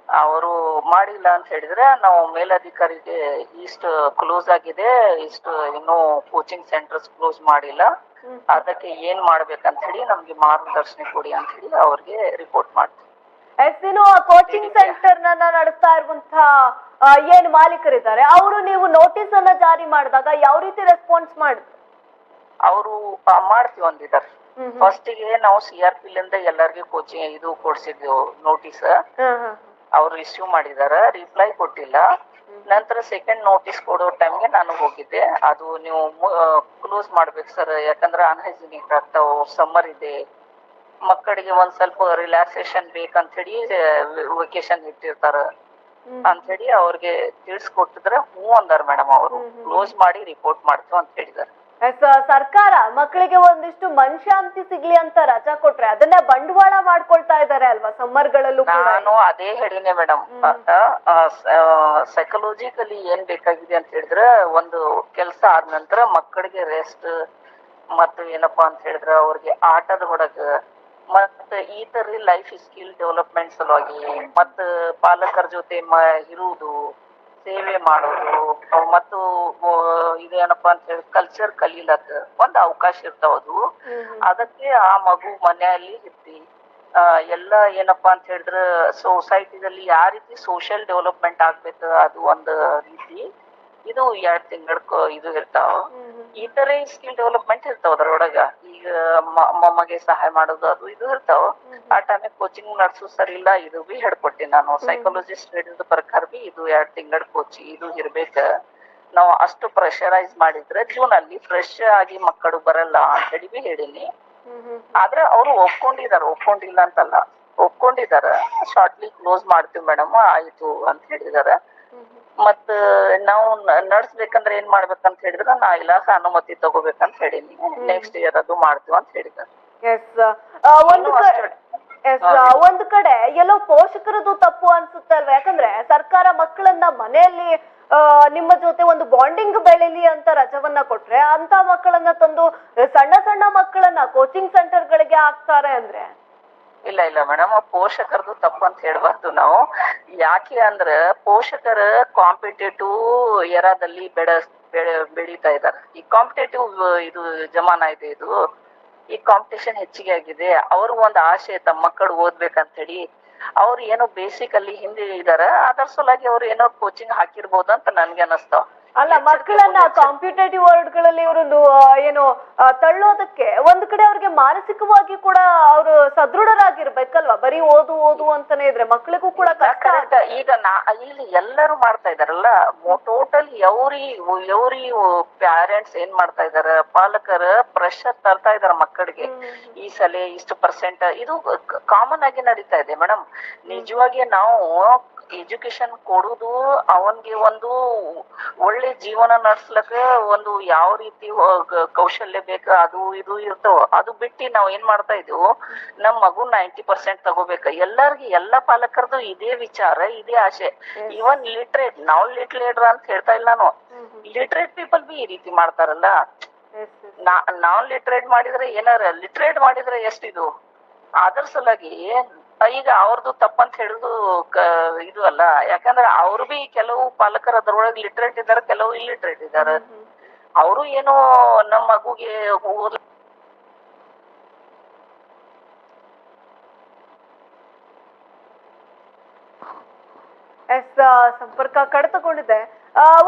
[SPEAKER 5] ಅವರು ಮಾಡಿಲ್ಲ ಅಂತ ಹೇಳಿದ್ರೆ ನಾವು ಮೇಲಧಿಕಾರಿಗೆ ಇಷ್ಟು ಕ್ಲೋಸ್ ಆಗಿದೆ ಇಷ್ಟು ಇನ್ನೂ ಕೋಚಿಂಗ್ ಸೆಂಟರ್ಸ್ ಕ್ಲೋಸ್ ಮಾಡಿಲ್ಲ. ಅದಕ್ಕೆ ಏನ್ ಮಾಡ್ಬೇಕಂತ ಹೇಳಿ ನಮ್ಗೆ ಮಾರ್ಗದರ್ಶನ ಕೊಡಿ ಅಂತ ಹೇಳಿ ಅವ್ರಿಗೆ ರಿಪೋರ್ಟ್ ಮಾಡ್ತೀವಿ
[SPEAKER 1] ಎಸ್ ಆ ಕೋಚಿಂಗ್ ಸೆಂಟರ್ ನಡೆಸ್ತಾ ಇರುವಂತಹ ಏನ್ ಮಾಲೀಕರಿದ್ದಾರೆ ಅವರು ನೀವು ನೋಟಿಸ್ ಅನ್ನ ಜಾರಿ ಮಾಡಿದಾಗ ಯಾವ ರೀತಿ ರೆಸ್ಪಾನ್ಸ್ ಮಾಡಿದ್ರು
[SPEAKER 5] ಅವರು ಮಾಡ್ತೀವಿ
[SPEAKER 1] ಫಸ್ಟ್ಗೆ
[SPEAKER 5] ಫಸ್ಟಿಗೆ ನಾವು ಸಿ ಆರ್ ಪಿ ಲಿಂದ ಎಲ್ಲರಿಗೂ ಕೋಚಿಂಗ್ ಇದು ಕೊಡ್ಸಿದ್ವಿ ನೋಟಿಸ್. ಅವರು ಇಶ್ಯೂ ಮಾಡಿದಾರ ರಿಪ್ಲೈ ಕೊಟ್ಟಿಲ್ಲ. ನಂತರ ಸೆಕೆಂಡ್ ನೋಟಿಸ್ ಕೊಡೋ ಟೈಮ್ಗೆ ನಾನು ಹೋಗಿದ್ದೆ. ಅದು ನೀವು ಕ್ಲೋಸ್ ಮಾಡ್ಬೇಕು ಸರ್ ಯಾಕಂದ್ರೆ ಅನ್ಹೈಜಿನಿಕ್ ಆಗ್ತಾವ ಸಮ್ಮರ್ ಇದೆ. ಮಕ್ಕಳಿಗೆ ಒಂದ್ ಸ್ವಲ್ಪ ರಿಲ್ಯಾಕ್ಸೇಷನ್ ಬೇಕಂತ ಹೇಳಿ ವೆಕೇಶನ್ ಇಟ್ಟಿರ್ತಾರ.
[SPEAKER 1] ಅಂತೇಳಿ
[SPEAKER 5] ಅಂತ ಹೇಳಿ ಅವ್ರಿಗೆ ತಿಳಿಸ್ಕೊಟ್ಟಿದ್ರೆ ಹ್ಞೂ ಅಂದಾರ ಮೇಡಮ್ ಅವರು. ಕ್ಲೋಸ್ ಮಾಡಿ ರಿಪೋರ್ಟ್ ಮಾಡ್ತೀವಿ ಅಂತ ಹೇಳಿದಾರೆ.
[SPEAKER 1] ಸರ್ಕಾರ ಮಕ್ಕಳಿಗೆ ಒಂದಿಷ್ಟು ಮನಶಾಂತಿ ಸಿಗ್ಲಿ ಅಂತ ರಜಾ ಕೊಟ್ರೆ ಅದನ್ನ ಬಂಡವಾಳ ಮಾಡ್ಕೊಳ್ತಾ ಇದಾರೆ ಅಲ್ವಾ ಸಮ್ಮರ್ಗಳಲ್ಲೂ
[SPEAKER 5] ನಾನು ಅದೇ ಹೇಳಿನಿ ಮೇಡಮ್. ಸೈಕಲಾಜಿಕಲಿ ಏನ್ ಬೇಕಾಗಿದೆ ಅಂತ ಹೇಳಿದ್ರೆ ಒಂದು ಕೆಲಸ ಆದ ನಂತರ ಮಕ್ಕಳಿಗೆ ರೆಸ್ಟ್ ಮತ್ತು ಏನಪ್ಪಾ ಅಂತ ಹೇಳಿದ್ರೆ ಅವ್ರಿಗೆ ಆಟದ ಹೊಡಗ ಮತ್ತ ಈ ತರ ಲೈಫ್ ಸ್ಕಿಲ್ ಡೆವಲಪ್ಮೆಂಟ್ ಸಲುವಾಗಿ ಮತ್ತ ಪಾಲಕರ ಜೊತೆ ಮ ಇರುವುದು ಸೇವೆ ಮಾಡೋದು ಮತ್ತು ಇದೇನಪ್ಪಾ ಅಂತ ಹೇಳಿ ಕಲ್ಚರ್ ಕಲೀಲಕ್ಕ ಒಂದ್ ಅವಕಾಶ ಇರ್ತಾವದು. ಅದಕ್ಕೆ ಆ ಮಗು ಮನೆಯಲ್ಲಿ ಇರ್ತಿ. ಎಲ್ಲ ಏನಪ್ಪಾ ಅಂತ ಹೇಳಿದ್ರ ಸೊಸೈಟಿದಲ್ಲಿ ಯಾವ ರೀತಿ ಸೋಷಿಯಲ್ ಡೆವಲಪ್ಮೆಂಟ್ ಆಗ್ಬೇಕ ಅದು ಒಂದು ರೀತಿ. ಇದು ಎರಡ್ ತಿಂಗಳ ಇದು ಇರ್ತಾವ. ಈ ತರ ಸ್ಕಿಲ್ ಡೆವಲಪ್ಮೆಂಟ್ ಇರ್ತಾವ ಅದ್ರೊಳಗ. ಈಗ ಮ- ಮೊಮ್ಮಗೆ ಸಹಾಯ ಮಾಡೋದು ಅದು ಇದು ಇರ್ತಾವ. ಆ ಟೈಮ್ ಕೋಚಿಂಗ್ ನಡ್ಸೋ ಸರಿ ಇಲ್ಲ ಇದು ಬಿ ಹೇಳ್ಕೊಟ್ಟಿನಿ ನಾನು. ಸೈಕಾಲಜಿಸ್ಟ್ ಹೇಳಿದ ಪ್ರಕಾರ ಬಿ ಇದು ಎರಡ್ ತಿಂಗಳ ಕೋಚಿ ಇದು ಇರ್ಬೇಕ. ನಾವು ಅಷ್ಟು ಪ್ರೆಷರೈಸ್ ಮಾಡಿದ್ರೆ ಅಲ್ಲಿ ಫ್ರೆಶ್ ಆಗಿ ಮಕ್ಕಳು ಬರಲ್ಲ ಅಂತ ಹೇಳಿ ಬಿ ಹೇಳಿನಿ. ಆದ್ರೆ ಅವ್ರು ಒಪ್ಕೊಂಡಿದಾರ. ಒಪ್ಕೊಂಡಿಲ್ಲ ಅಂತಲ್ಲ. ಒಪ್ಕೊಂಡಿದಾರ. ಶಾರ್ಟ್ಲಿ ಕ್ಲೋಸ್ ಮಾಡ್ತೀವಿ ಮೇಡಮ್ ಆಯ್ತು ಅಂತ ಹೇಳಿದಾರ. ಮತ್ ನಾವು ನಡ್ಸ್ಬೇಕಂದ್ರೆ ಏನ್ ಮಾಡ್ಬೇಕಂತ ಹೇಳಿದ್ರ ನಾ ಇಲಾಖೆ ಅನುಮತಿ ತಗೋಬೇಕಂತ ಹೇಳಿನಿ. ನೆಕ್ಸ್ಟ್ ಇಯರ್ ಅದು ಮಾಡ್ತೀವಿ ಅಂತ ಹೇಳಿದ
[SPEAKER 1] ಎಸ್ ಒಂದು. ಎಸ್ ಒಂದ್ ಕಡೆ ಎಲ್ಲೋ ಪೋಷಕರದು ತಪ್ಪು ಅನ್ಸುತ್ತೆ ಅಲ್ವಾ ಯಾಕಂದ್ರೆ ಸರ್ಕಾರ ಮಕ್ಕಳನ್ನ ಮನೆಯಲ್ಲಿ ನಿಮ್ಮ ಜೊತೆ ಒಂದು ಬಾಂಡಿಂಗ್ ಬೆಳಿಲಿ ಅಂತ ರಜವನ್ನ ಕೊಟ್ರೆ ಅಂತ ಮಕ್ಕಳನ್ನ ತಂದು ಸಣ್ಣ ಸಣ್ಣ ಮಕ್ಕಳನ್ನ ಕೋಚಿಂಗ್ ಸೆಂಟರ್ಗಳಿಗೆ ಹಾಕ್ತಾರೆ ಅಂದ್ರೆ?
[SPEAKER 5] ಇಲ್ಲ ಇಲ್ಲ ಮೇಡಮ್ ಪೋಷಕರದು ತಪ್ಪು ಅಂತ ಹೇಳ್ಬಾರ್ದು ನಾವು. ಯಾಕೆ ಅಂದ್ರ ಪೋಷಕರ ಕಾಂಪಿಟೇಟಿವ್ ಎರಾದಲ್ಲಿ ಬೆಳ ಬೆಳೆ ಬೆಳೀತಾ ಇದಾರೆ. ಈ ಕಾಂಪಿಟೇಟಿವ್ ಇದು ಜಮಾನ ಇದೆ ಇದು. ಈ ಕಾಂಪಿಟೇಷನ್ ಹೆಚ್ಚಿಗೆ ಆಗಿದೆ. ಅವ್ರ ಒಂದು ಆಸೆ ತಮ್ಮ ಮಕ್ಕಳು ಓದ್ಬೇಕಂತ ಹೇಳಿ ಅವ್ರು ಏನೋ ಬೇಸಿಕಲ್ಲಿ ಹಿಂದೆ ಇದಾರ. ಅದರ ಸಲುವಾಗಿ ಅವ್ರು ಏನೋ ಕೋಚಿಂಗ್ ಹಾಕಿರ್ಬೋದು ಅಂತ ನನ್ಗೆ ಅನಸ್ತಾವ.
[SPEAKER 1] ಅಲ್ಲ ಮಕ್ಕಳನ್ನ ಕಾಂಪಿಟೇಟಿವ್ ವರ್ಡ್ಗಳಲ್ಲಿ ಇವರು ಏನು ಆ, ತಳ್ಳೋದಕ್ಕೆ ಒಂದ್ ಕಡೆ ಅವ್ರಿಗೆ ಮಾನಸಿಕವಾಗಿ ಕೂಡ ಅವರು ಸದೃಢರಾಗಿರ್ಬೇಕಲ್ವಾ? ಬರೀ ಓದು ಓದು ಅಂತಾನೆ ಇದ್ರೆ ಮಕ್ಕಳಿಗೂ ಕೂಡ ಕಷ್ಟ
[SPEAKER 5] ಈಗ ನಾ ಇಲ್ಲಿ ಎಲ್ಲರೂ ಮಾಡ್ತಾ ಇದಾರಲ್ಲ ಟೋಟಲ್ ಎವ್ರಿ ಎವ್ರಿ ಪ್ಯಾರೆಂಟ್ಸ್ ಏನ್ ಮಾಡ್ತಾ ಇದಾರ? ಪಾಲಕರ ಪ್ರೆಷರ್ ತರ್ತಾ ಇದಾರ ಮಕ್ಕಳಿಗೆ. ಈ ಸಲ ಇಷ್ಟು ಪರ್ಸೆಂಟ್ ಇದು ಕಾಮನ್ ಆಗಿ ನಡೀತಾ ಇದೆ ಮೇಡಮ್ ನಿಜವಾಗಿ ನಾವು ಎಜುಕೇಶನ್ ಕೊಡುದು ಅವನ್ಗೆ ಒಂದು ಒಳ್ಳೆ ಜೀವನ ನಡ್ಸ್ಲಕ್ಕ ಒಂದು ಯಾವ ರೀತಿ ಕೌಶಲ್ಯ ಬೇಕ ಅದು ಇದು ಇರ್ತಾವ. ಅದು ಬಿಟ್ಟು ನಾವ್ ಏನ್ ಮಾಡ್ತಾ ಇದ್ವು? ನಮ್ ಮಗು ನೈಂಟಿ ಪರ್ಸೆಂಟ್ ತಗೋಬೇಕ. ಎಲ್ಲಾರ್ಗಿ ಎಲ್ಲಾ ಪಾಲಕರದು ಇದೇ ವಿಚಾರ ಇದೇ ಆಸೆ. ಇವನ್ ಲಿಟ್ರೇಟ್ ನಾವ್ ಲಿಟ್ರೇಟರ್ ಅಂತ ಹೇಳ್ತಾ ಇಲ್ಲ ನಾನು. ಲಿಟ್ರೇಟ್ ಪೀಪಲ್ ಬಿ ಈ ರೀತಿ ಮಾಡ್ತಾರಲ್ಲ? ನಾವ್ ನಾನ್ ಲಿಟ್ರೇಟ್ ಮಾಡಿದ್ರೆ ಏನಾರ ಲಿಟ್ರೇಟ್ ಮಾಡಿದ್ರೆ ಎಷ್ಟಿದು ಅದ್ರ ಸಲುವಾಗಿ ಈಗ ಅವ್ರದ್ದು ತಪ್ಪಂತ ಹೇಳುದು ಇದು ಅಲ್ಲ. ಯಾಕಂದ್ರೆ ಅವ್ರು ಬಿ ಕೆಲವು ಪಾಲಕರು ಅದ್ರೊಳಗೆ ಲಿಟ್ರೇಟ್ ಇದ್ದಾರೆ ಕೆಲವು ಇಲ್ಲಿಟ್ರೇಟ್ ಇದ್ದಾರೆ. ಅವರು ಏನೋ ನಮ್ಮ ಮಗುಗೆ ಓದ್
[SPEAKER 1] ಎಸ್ ಸಂಪರ್ಕ ಕಡಿತಗೊಂಡಿದೆ.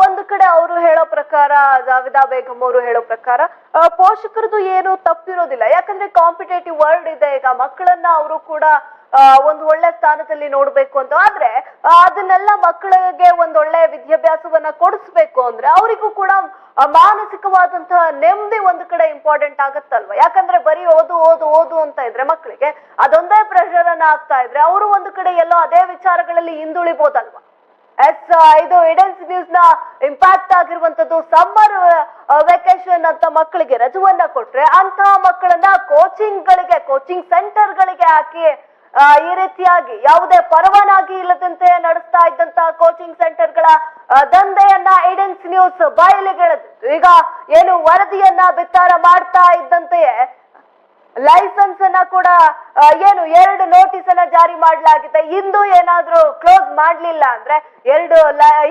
[SPEAKER 1] ಒಂದು ಕಡೆ ಅವರು ಹೇಳೋ ಪ್ರಕಾರ ಜಾವಿದಾ ಬೇಗಂ ಅವರು ಹೇಳೋ ಪ್ರಕಾರ ಪೋಷಕರದು ಏನು ತಪ್ಪಿರೋದಿಲ್ಲ. ಯಾಕಂದ್ರೆ ಕಾಂಪಿಟೇಟಿವ್ ವರ್ಲ್ಡ್ ಇದೆ ಈಗ ಮಕ್ಕಳನ್ನ ಅವರು ಕೂಡ ಒಂದು ಒಳ್ಳೆ ಸ್ಥಾನದಲ್ಲಿ ನೋಡ್ಬೇಕು ಅಂತ. ಆದ್ರೆ ಅದನ್ನೆಲ್ಲ ಮಕ್ಕಳಿಗೆ ಒಂದು ಒಳ್ಳೆ ವಿದ್ಯಾಭ್ಯಾಸವನ್ನ ಕೊಡಿಸ್ಬೇಕು ಅಂದ್ರೆ ಅವರಿಗೂ ಕೂಡ ಮಾನಸಿಕವಾದಂತಹ ನೆಮ್ಮದಿ ಒಂದು ಕಡೆ ಇಂಪಾರ್ಟೆಂಟ್ ಆಗತ್ತಲ್ವಾ? ಯಾಕಂದ್ರೆ ಬರೀ ಓದು ಓದು ಓದು ಅಂತ ಇದ್ರೆ ಮಕ್ಕಳಿಗೆ ಅದೊಂದೇ ಪ್ರೆಷರ್ ಅನ್ನ ಆಗ್ತಾ ಇದ್ರೆ ಅವರು ಒಂದು ಕಡೆ ಎಲ್ಲೋ ಅದೇ ವಿಚಾರಗಳಲ್ಲಿ ಹಿಂದುಳಿಬೋದಲ್ವಾ? ಎಸ್ ಇದು ಇಡೆನ್ಸ್ ನ್ಯೂಸ್ನ ಇಂಪ್ಯಾಕ್ಟ್ ಆಗಿರುವಂತದ್ದು ಸಮ್ಮರ್ ವೆಕೇಶನ್ ಅಂತ ಮಕ್ಕಳಿಗೆ ರಜುವನ್ನ ಕೊಟ್ರೆ ಅಂತಹ ಮಕ್ಕಳನ್ನ ಕೋಚಿಂಗ್ ಗಳಿಗೆ ಕೋಚಿಂಗ್ ಸೆಂಟರ್ ಗಳಿಗೆ ಹಾಕಿ ಈ ರೀತಿಯಾಗಿ ಯಾವುದೇ ಪರವಾನಗಿ ಇಲ್ಲದಂತೆ ನಡೆಸ್ತಾ ಇದ್ದಂತಹ ಕೋಚಿಂಗ್ ಸೆಂಟರ್ಗಳ ದಂಧೆಯನ್ನ ಐಡೆನ್ಸ್ ನ್ಯೂಸ್ ಬಾಯಲಿಗೆಳೆದಿತ್ತು ಈಗ ಏನು ವರದಿಯನ್ನ ಬಿತ್ತಾರ ಮಾಡ್ತಾ ಇದ್ದಂತೆಯೇ ಲೈಸೆನ್ಸ್ ಅನ್ನ ಕೂಡ ಏನು ಎರಡು ನೋಟಿಸ್ ಅನ್ನ ಜಾರಿ ಮಾಡಲಾಗಿದೆ. ಇಂದು ಏನಾದ್ರೂ ಕ್ಲೋಸ್ ಮಾಡ್ಲಿಲ್ಲ ಅಂದ್ರೆ ಎರಡು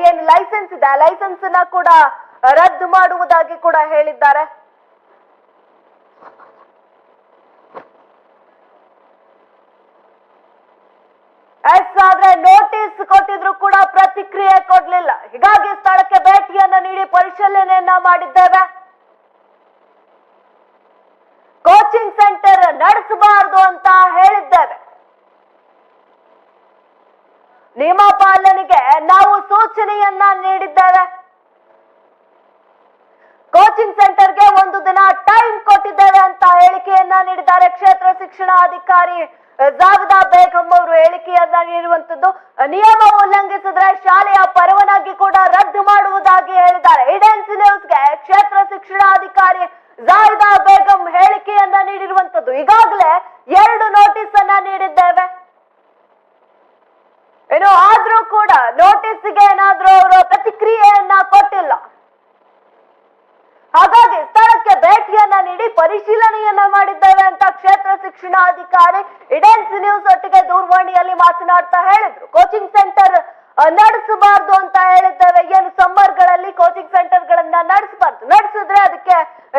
[SPEAKER 1] ಏನು ಲೈಸೆನ್ಸ್ ಇದೆ ಲೈಸೆನ್ಸ್ ಅನ್ನ ಕೂಡ ರದ್ದು ಮಾಡುವುದಾಗಿ ಕೂಡ ಹೇಳಿದ್ದಾರೆ. ಎಸ್ ಆದ್ರೆ ನೋಟಿಸ್ ಕೊಟ್ಟಿದ್ರು ಕೂಡ ಪ್ರತಿಕ್ರಿಯೆ ಕೊಡ್ಲಿಲ್ಲ. ಹೀಗಾಗಿ ಸ್ಥಳಕ್ಕೆ ಭೇಟಿಯನ್ನ ನೀಡಿ ಪರಿಶೀಲನೆಯನ್ನ ಮಾಡಿದ್ದೇವೆ. ಕೋಚಿಂಗ್ ಸೆಂಟರ್ ನಡೆಸಬಾರದು ಅಂತ ಹೇಳಿದ್ದೇವೆ. ನಿಯಮ ಪಾಲನೆಗೆ ನಾವು ಸೂಚನೆಯನ್ನ ನೀಡಿದ್ದೇವೆ. ಕೋಚಿಂಗ್ ಸೆಂಟರ್ಗೆ ಒಂದು ದಿನ ಟೈಮ್ ಕೊಟ್ಟಿದ್ದೇವೆ ಅಂತ ಹೇಳಿಕೆಯನ್ನ ನೀಡಿದ್ದಾರೆ ಕ್ಷೇತ್ರ ಶಿಕ್ಷಣಾಧಿಕಾರಿ ಜಾವಿದಾ ಬೇಗಂ ಅವರು ಹೇಳಿಕೆಯನ್ನ ನೀಡುವಂತದ್ದು ನಿಯಮ ಉಲ್ಲಂಘಿಸಿದ್ರೆ ಶಾಲೆಯ ಪರವಾನಗಿ ಕೂಡ ರದ್ದು ಮಾಡುವುದಾಗಿ ಹೇಳಿದ್ದಾರೆ. ಇಡೆನ್ಸ್ ನ್ಯೂಸ್ಗೆ ಕ್ಷೇತ್ರ ಶಿಕ್ಷಣಾಧಿಕಾರಿ ಜಾಹಿದಾ ಬೇಗಂ ಹೇಳಿಕೆಯನ್ನ ನೀಡಿರುವಂತದ್ದು ಈಗಾಗಲೇ ಎರಡು ನೋಟಿಸ್ ಅನ್ನ ನೀಡಿದ್ದೇವೆ. ಏನು ಆದ್ರೂ ಕೂಡ ನೋಟಿಸ್ಗೆ ಏನಾದ್ರೂ ಅವರು ಪ್ರತಿಕ್ರಿಯೆಯನ್ನ ಕೊಟ್ಟಿಲ್ಲ. ಹಾಗಾಗಿ ಸ್ಥಳಕ್ಕೆ ಭೇಟಿಯನ್ನ ನೀಡಿ ಪರಿಶೀಲನೆಯನ್ನ ಮಾಡಿದ್ದೇವೆ ಅಂತ ಕ್ಷೇತ್ರ ಶಿಕ್ಷಣಾಧಿಕಾರಿ ಇಡೆನ್ಸ್ ನ್ಯೂಸ್ ಒಟ್ಟಿಗೆ ದೂರವಾಣಿಯಲ್ಲಿ ಮಾತನಾಡ್ತಾ ಹೇಳಿದ್ರು. ಕೋಚಿಂಗ್ ಸೆಂಟರ್ ನಡೆಸಬಾರ್ದು ಅಂತ ಹೇಳಿದ್ದೇವೆ. ಏನು ಸಮ್ಮರ್ಗಳಲ್ಲಿ ಕೋಚಿಂಗ್ ಸೆಂಟರ್ ಗಳನ್ನ ನಡೆಸಬಾರ್ದು. ನಡೆಸಿದ್ರೆ ಅದಕ್ಕೆ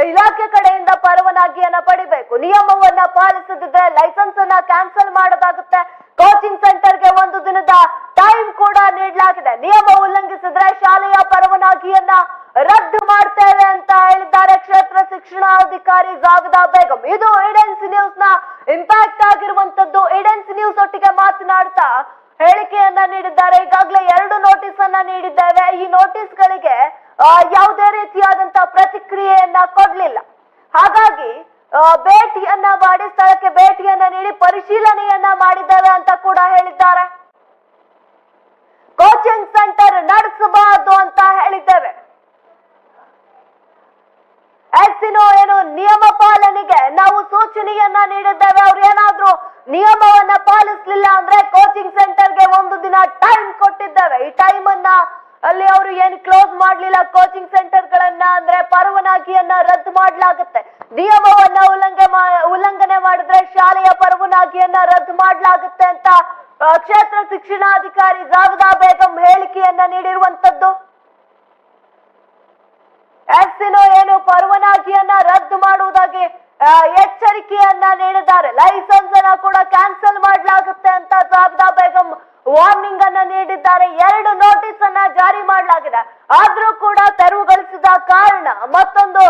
[SPEAKER 1] ಇಲಾಖೆ ಕಡೆಯಿಂದ ಪರವಾನಗಿಯನ್ನ ಪಡಿಬೇಕು. ನಿಯಮವನ್ನ ಪಾಲಿಸದಿದ್ರೆ ಲೈಸೆನ್ಸ್ ಅನ್ನ ಕ್ಯಾನ್ಸಲ್ ಮಾಡೋದಾಗುತ್ತೆ. ಕೋಚಿಂಗ್ ಸೆಂಟರ್ಗೆ ಒಂದು ದಿನದ ಟೈಮ್ ಕೂಡ ನೀಡಲಾಗಿದೆ. ನಿಯಮ ಉಲ್ಲಂಘಿಸಿದ್ರೆ ಶಾಲೆಯ ಪರವಾನಗಿಯನ್ನ ರದ್ದು ಮಾಡ್ತೇವೆ ಅಂತ ಹೇಳಿದ್ದಾರೆ ಕ್ಷೇತ್ರ ಶಿಕ್ಷಣಾಧಿಕಾರಿ ಜಾಗದಾ ಬೇಗಂ. ಇದು ಇಡೆನ್ಸ್ ನ್ಯೂಸ್ನ ಇಂಪ್ಯಾಕ್ಟ್ ಆಗಿರುವಂತದ್ದು ಇಡೆನ್ಸ್ ನ್ಯೂಸ್ ಒಟ್ಟಿಗೆ ಮಾತನಾಡ್ತಾ ಹೇಳಿಕೆಯನ್ನ ನೀಡಿದ್ದಾರೆ. ಈಗಾಗಲೇ ಎರಡು ನೋಟಿಸ್ ಅನ್ನ ನೀಡಿದ್ದೇವೆ. ಈ ನೋಟಿಸ್ ಗಳಿಗೆ ಯಾವುದೇ ರೀತಿಯಾದಂತಹ ಪ್ರತಿಕ್ರಿಯೆಯನ್ನ ಕೊಡ್ಲಿಲ್ಲ. ಹಾಗಾಗಿ ಭೇಟಿಯನ್ನ ಮಾಡಿ, ಸ್ಥಳಕ್ಕೆ ಭೇಟಿಯನ್ನ ನೀಡಿ, ಪರಿಶೀಲನೆಯನ್ನ ಮಾಡಿದ್ದೇವೆ ಅಂತ ಕೂಡ ಹೇಳಿದ್ದಾರೆ. ಕೋಚಿಂಗ್ ಸೆಂಟರ್ ನಡೆಸಬಾರದು ಅಂತ ಹೇಳಿದ್ದೇವೆ. ಎಸ್ಸಿನೋ ಏನು ನಿಯಮ ಪಾಲನೆಗೆ ನಾವು ಸೂಚನೆಯನ್ನ ನೀಡಿದ್ದೇವೆ. ಅವ್ರು ಏನಾದ್ರೂ ನಿಯಮವನ್ನ ಪಾಲಿಸ್ಲಿಲ್ಲ ಅಂದ್ರೆ ಕೋಚಿಂಗ್ ಸೆಂಟರ್ಗೆ ಒಂದು ದಿನ ಟೈಮ್ ಕೊಟ್ಟಿದ್ದೇವೆ. ಈ ಟೈಮ್ ಅನ್ನ ಅಲ್ಲಿ ಅವರು ಏನು ಕ್ಲೋಸ್ ಮಾಡ್ಲಿಲ್ಲ ಕೋಚಿಂಗ್ ಸೆಂಟರ್ ಗಳನ್ನ ಅಂದ್ರೆ ಪರವನಾಗಿಯನ್ನ ರದ್ದು ಮಾಡ್ಲಾಗುತ್ತೆ. ನಿಯಮವನ್ನ ಉಲ್ಲಂಘನೆ ಉಲ್ಲಂಘನೆ ಮಾಡಿದ್ರೆ ಶಾಲೆಯ ಪರವನಾಗಿಯನ್ನ ರದ್ದು ಮಾಡ್ಲಾಗುತ್ತೆ ಅಂತ ಕ್ಷೇತ್ರ ಶಿಕ್ಷಣಾಧಿಕಾರಿ ಜಾವದಾ ಬೇಗಂ ಹೇಳಿಕೆಯನ್ನ ನೀಡಿರುವಂತದ್ದು ಎಸ್ಸಿನೋ ಏನು ಪರವಾನಗಿಯನ್ನ ರದ್ದು ಮಾಡುವುದಾಗಿ ಎಚ್ಚರಿಕೆಯನ್ನ ನೀಡಿದ್ದಾರೆ. ಲೈಸೆನ್ಸ್ ಅನ್ನ ಕೂಡ ಕ್ಯಾನ್ಸಲ್ ಮಾಡಲಾಗುತ್ತೆ ಅಂತ ಜಾಬ್ದಾ ಬೇಗಂ ವಾರ್ನಿಂಗ್ ಅನ್ನ ನೀಡಿದ್ದಾರೆ. ಎರಡು ನೋಟಿಸ್ ಅನ್ನ ಜಾರಿ ಮಾಡಲಾಗಿದೆ. ಆದ್ರೂ ಕೂಡ ತೆರವುಗೊಳಿಸಿದ ಕಾರಣ ಮತ್ತೊಂದು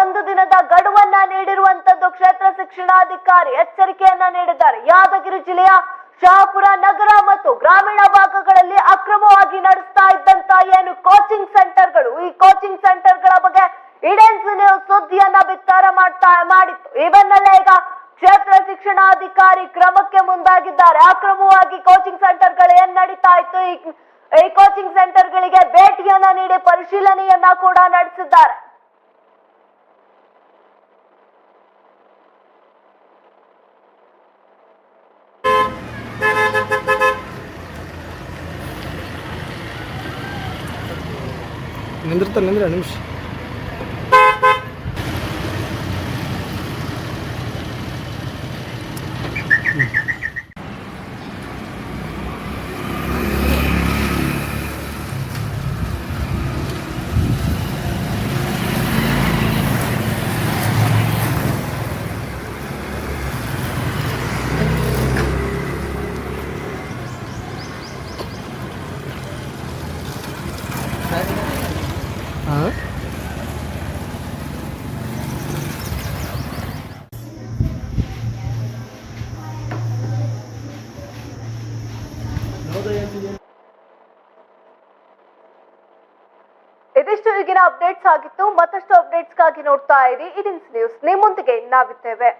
[SPEAKER 1] ಒಂದು ದಿನದ ಗಡುವನ್ನ ನೀಡಿರುವಂತದ್ದು ಕ್ಷೇತ್ರ ಶಿಕ್ಷಣಾಧಿಕಾರಿ ಎಚ್ಚರಿಕೆಯನ್ನ ನೀಡಿದ್ದಾರೆ. ಯಾದಗಿರಿ ಜಿಲ್ಲೆಯ ಶಹಾಪುರ ನಗರ ಮತ್ತು ಗ್ರಾಮೀಣ ಭಾಗಗಳಲ್ಲಿ ಅಕ್ರಮವಾಗಿ ನಡೆಸ್ತಾ ಇದ್ದಂತ ಏನು ಕೋಚಿಂಗ್ ಸೆಂಟರ್ಗಳು ಈ ಕೋಚಿಂಗ್ ಸೆಂಟರ್ಗಳ ಬಗ್ಗೆ ಇಡೆನ್ಸ್ ಸುದ್ದಿಯನ್ನ ಬಿತ್ತಾರ ಮಾಡ್ತಾ ಮಾಡಿತ್ತು. ಈ ಈಗ ಕ್ಷೇತ್ರ ಶಿಕ್ಷಣಾಧಿಕಾರಿ ಕ್ರಮಕ್ಕೆ ಮುಂದಾಗಿದ್ದಾರೆ. ಅಕ್ರಮವಾಗಿ ಕೋಚಿಂಗ್ ಸೆಂಟರ್ಗಳು ಏನ್ ನಡೀತಾ ಇತ್ತು? ಈ ಈ ಕೋಚಿಂಗ್ ಸೆಂಟರ್ಗಳಿಗೆ ಭೇಟಿಯನ್ನ ನೀಡಿ ಪರಿಶೀಲನೆಯನ್ನ ಕೂಡ ನಡೆಸಿದ್ದಾರೆ.
[SPEAKER 6] ನಿಂದಿರ್ತಾರೆ ನಿಂದ್ರೆ ನಿಮಿಷ ಹಾಂ
[SPEAKER 1] ಇದಿಷ್ಟು ಅಪ್ಡೇಟ್ಸ್ ಆಗಿತ್ತು ಮತ್ತಷ್ಟು ಅಪ್ಡೇಟ್ಸ್ಗಾಗಿ ನೋಡ್ತಾ ಇರಿ. ಇಡಿನ್ಸ್ ನ್ಯೂಸ್ ನಿಮ್ಮೊಂದಿಗೆ ನಾವಿದ್ದೇವೆ.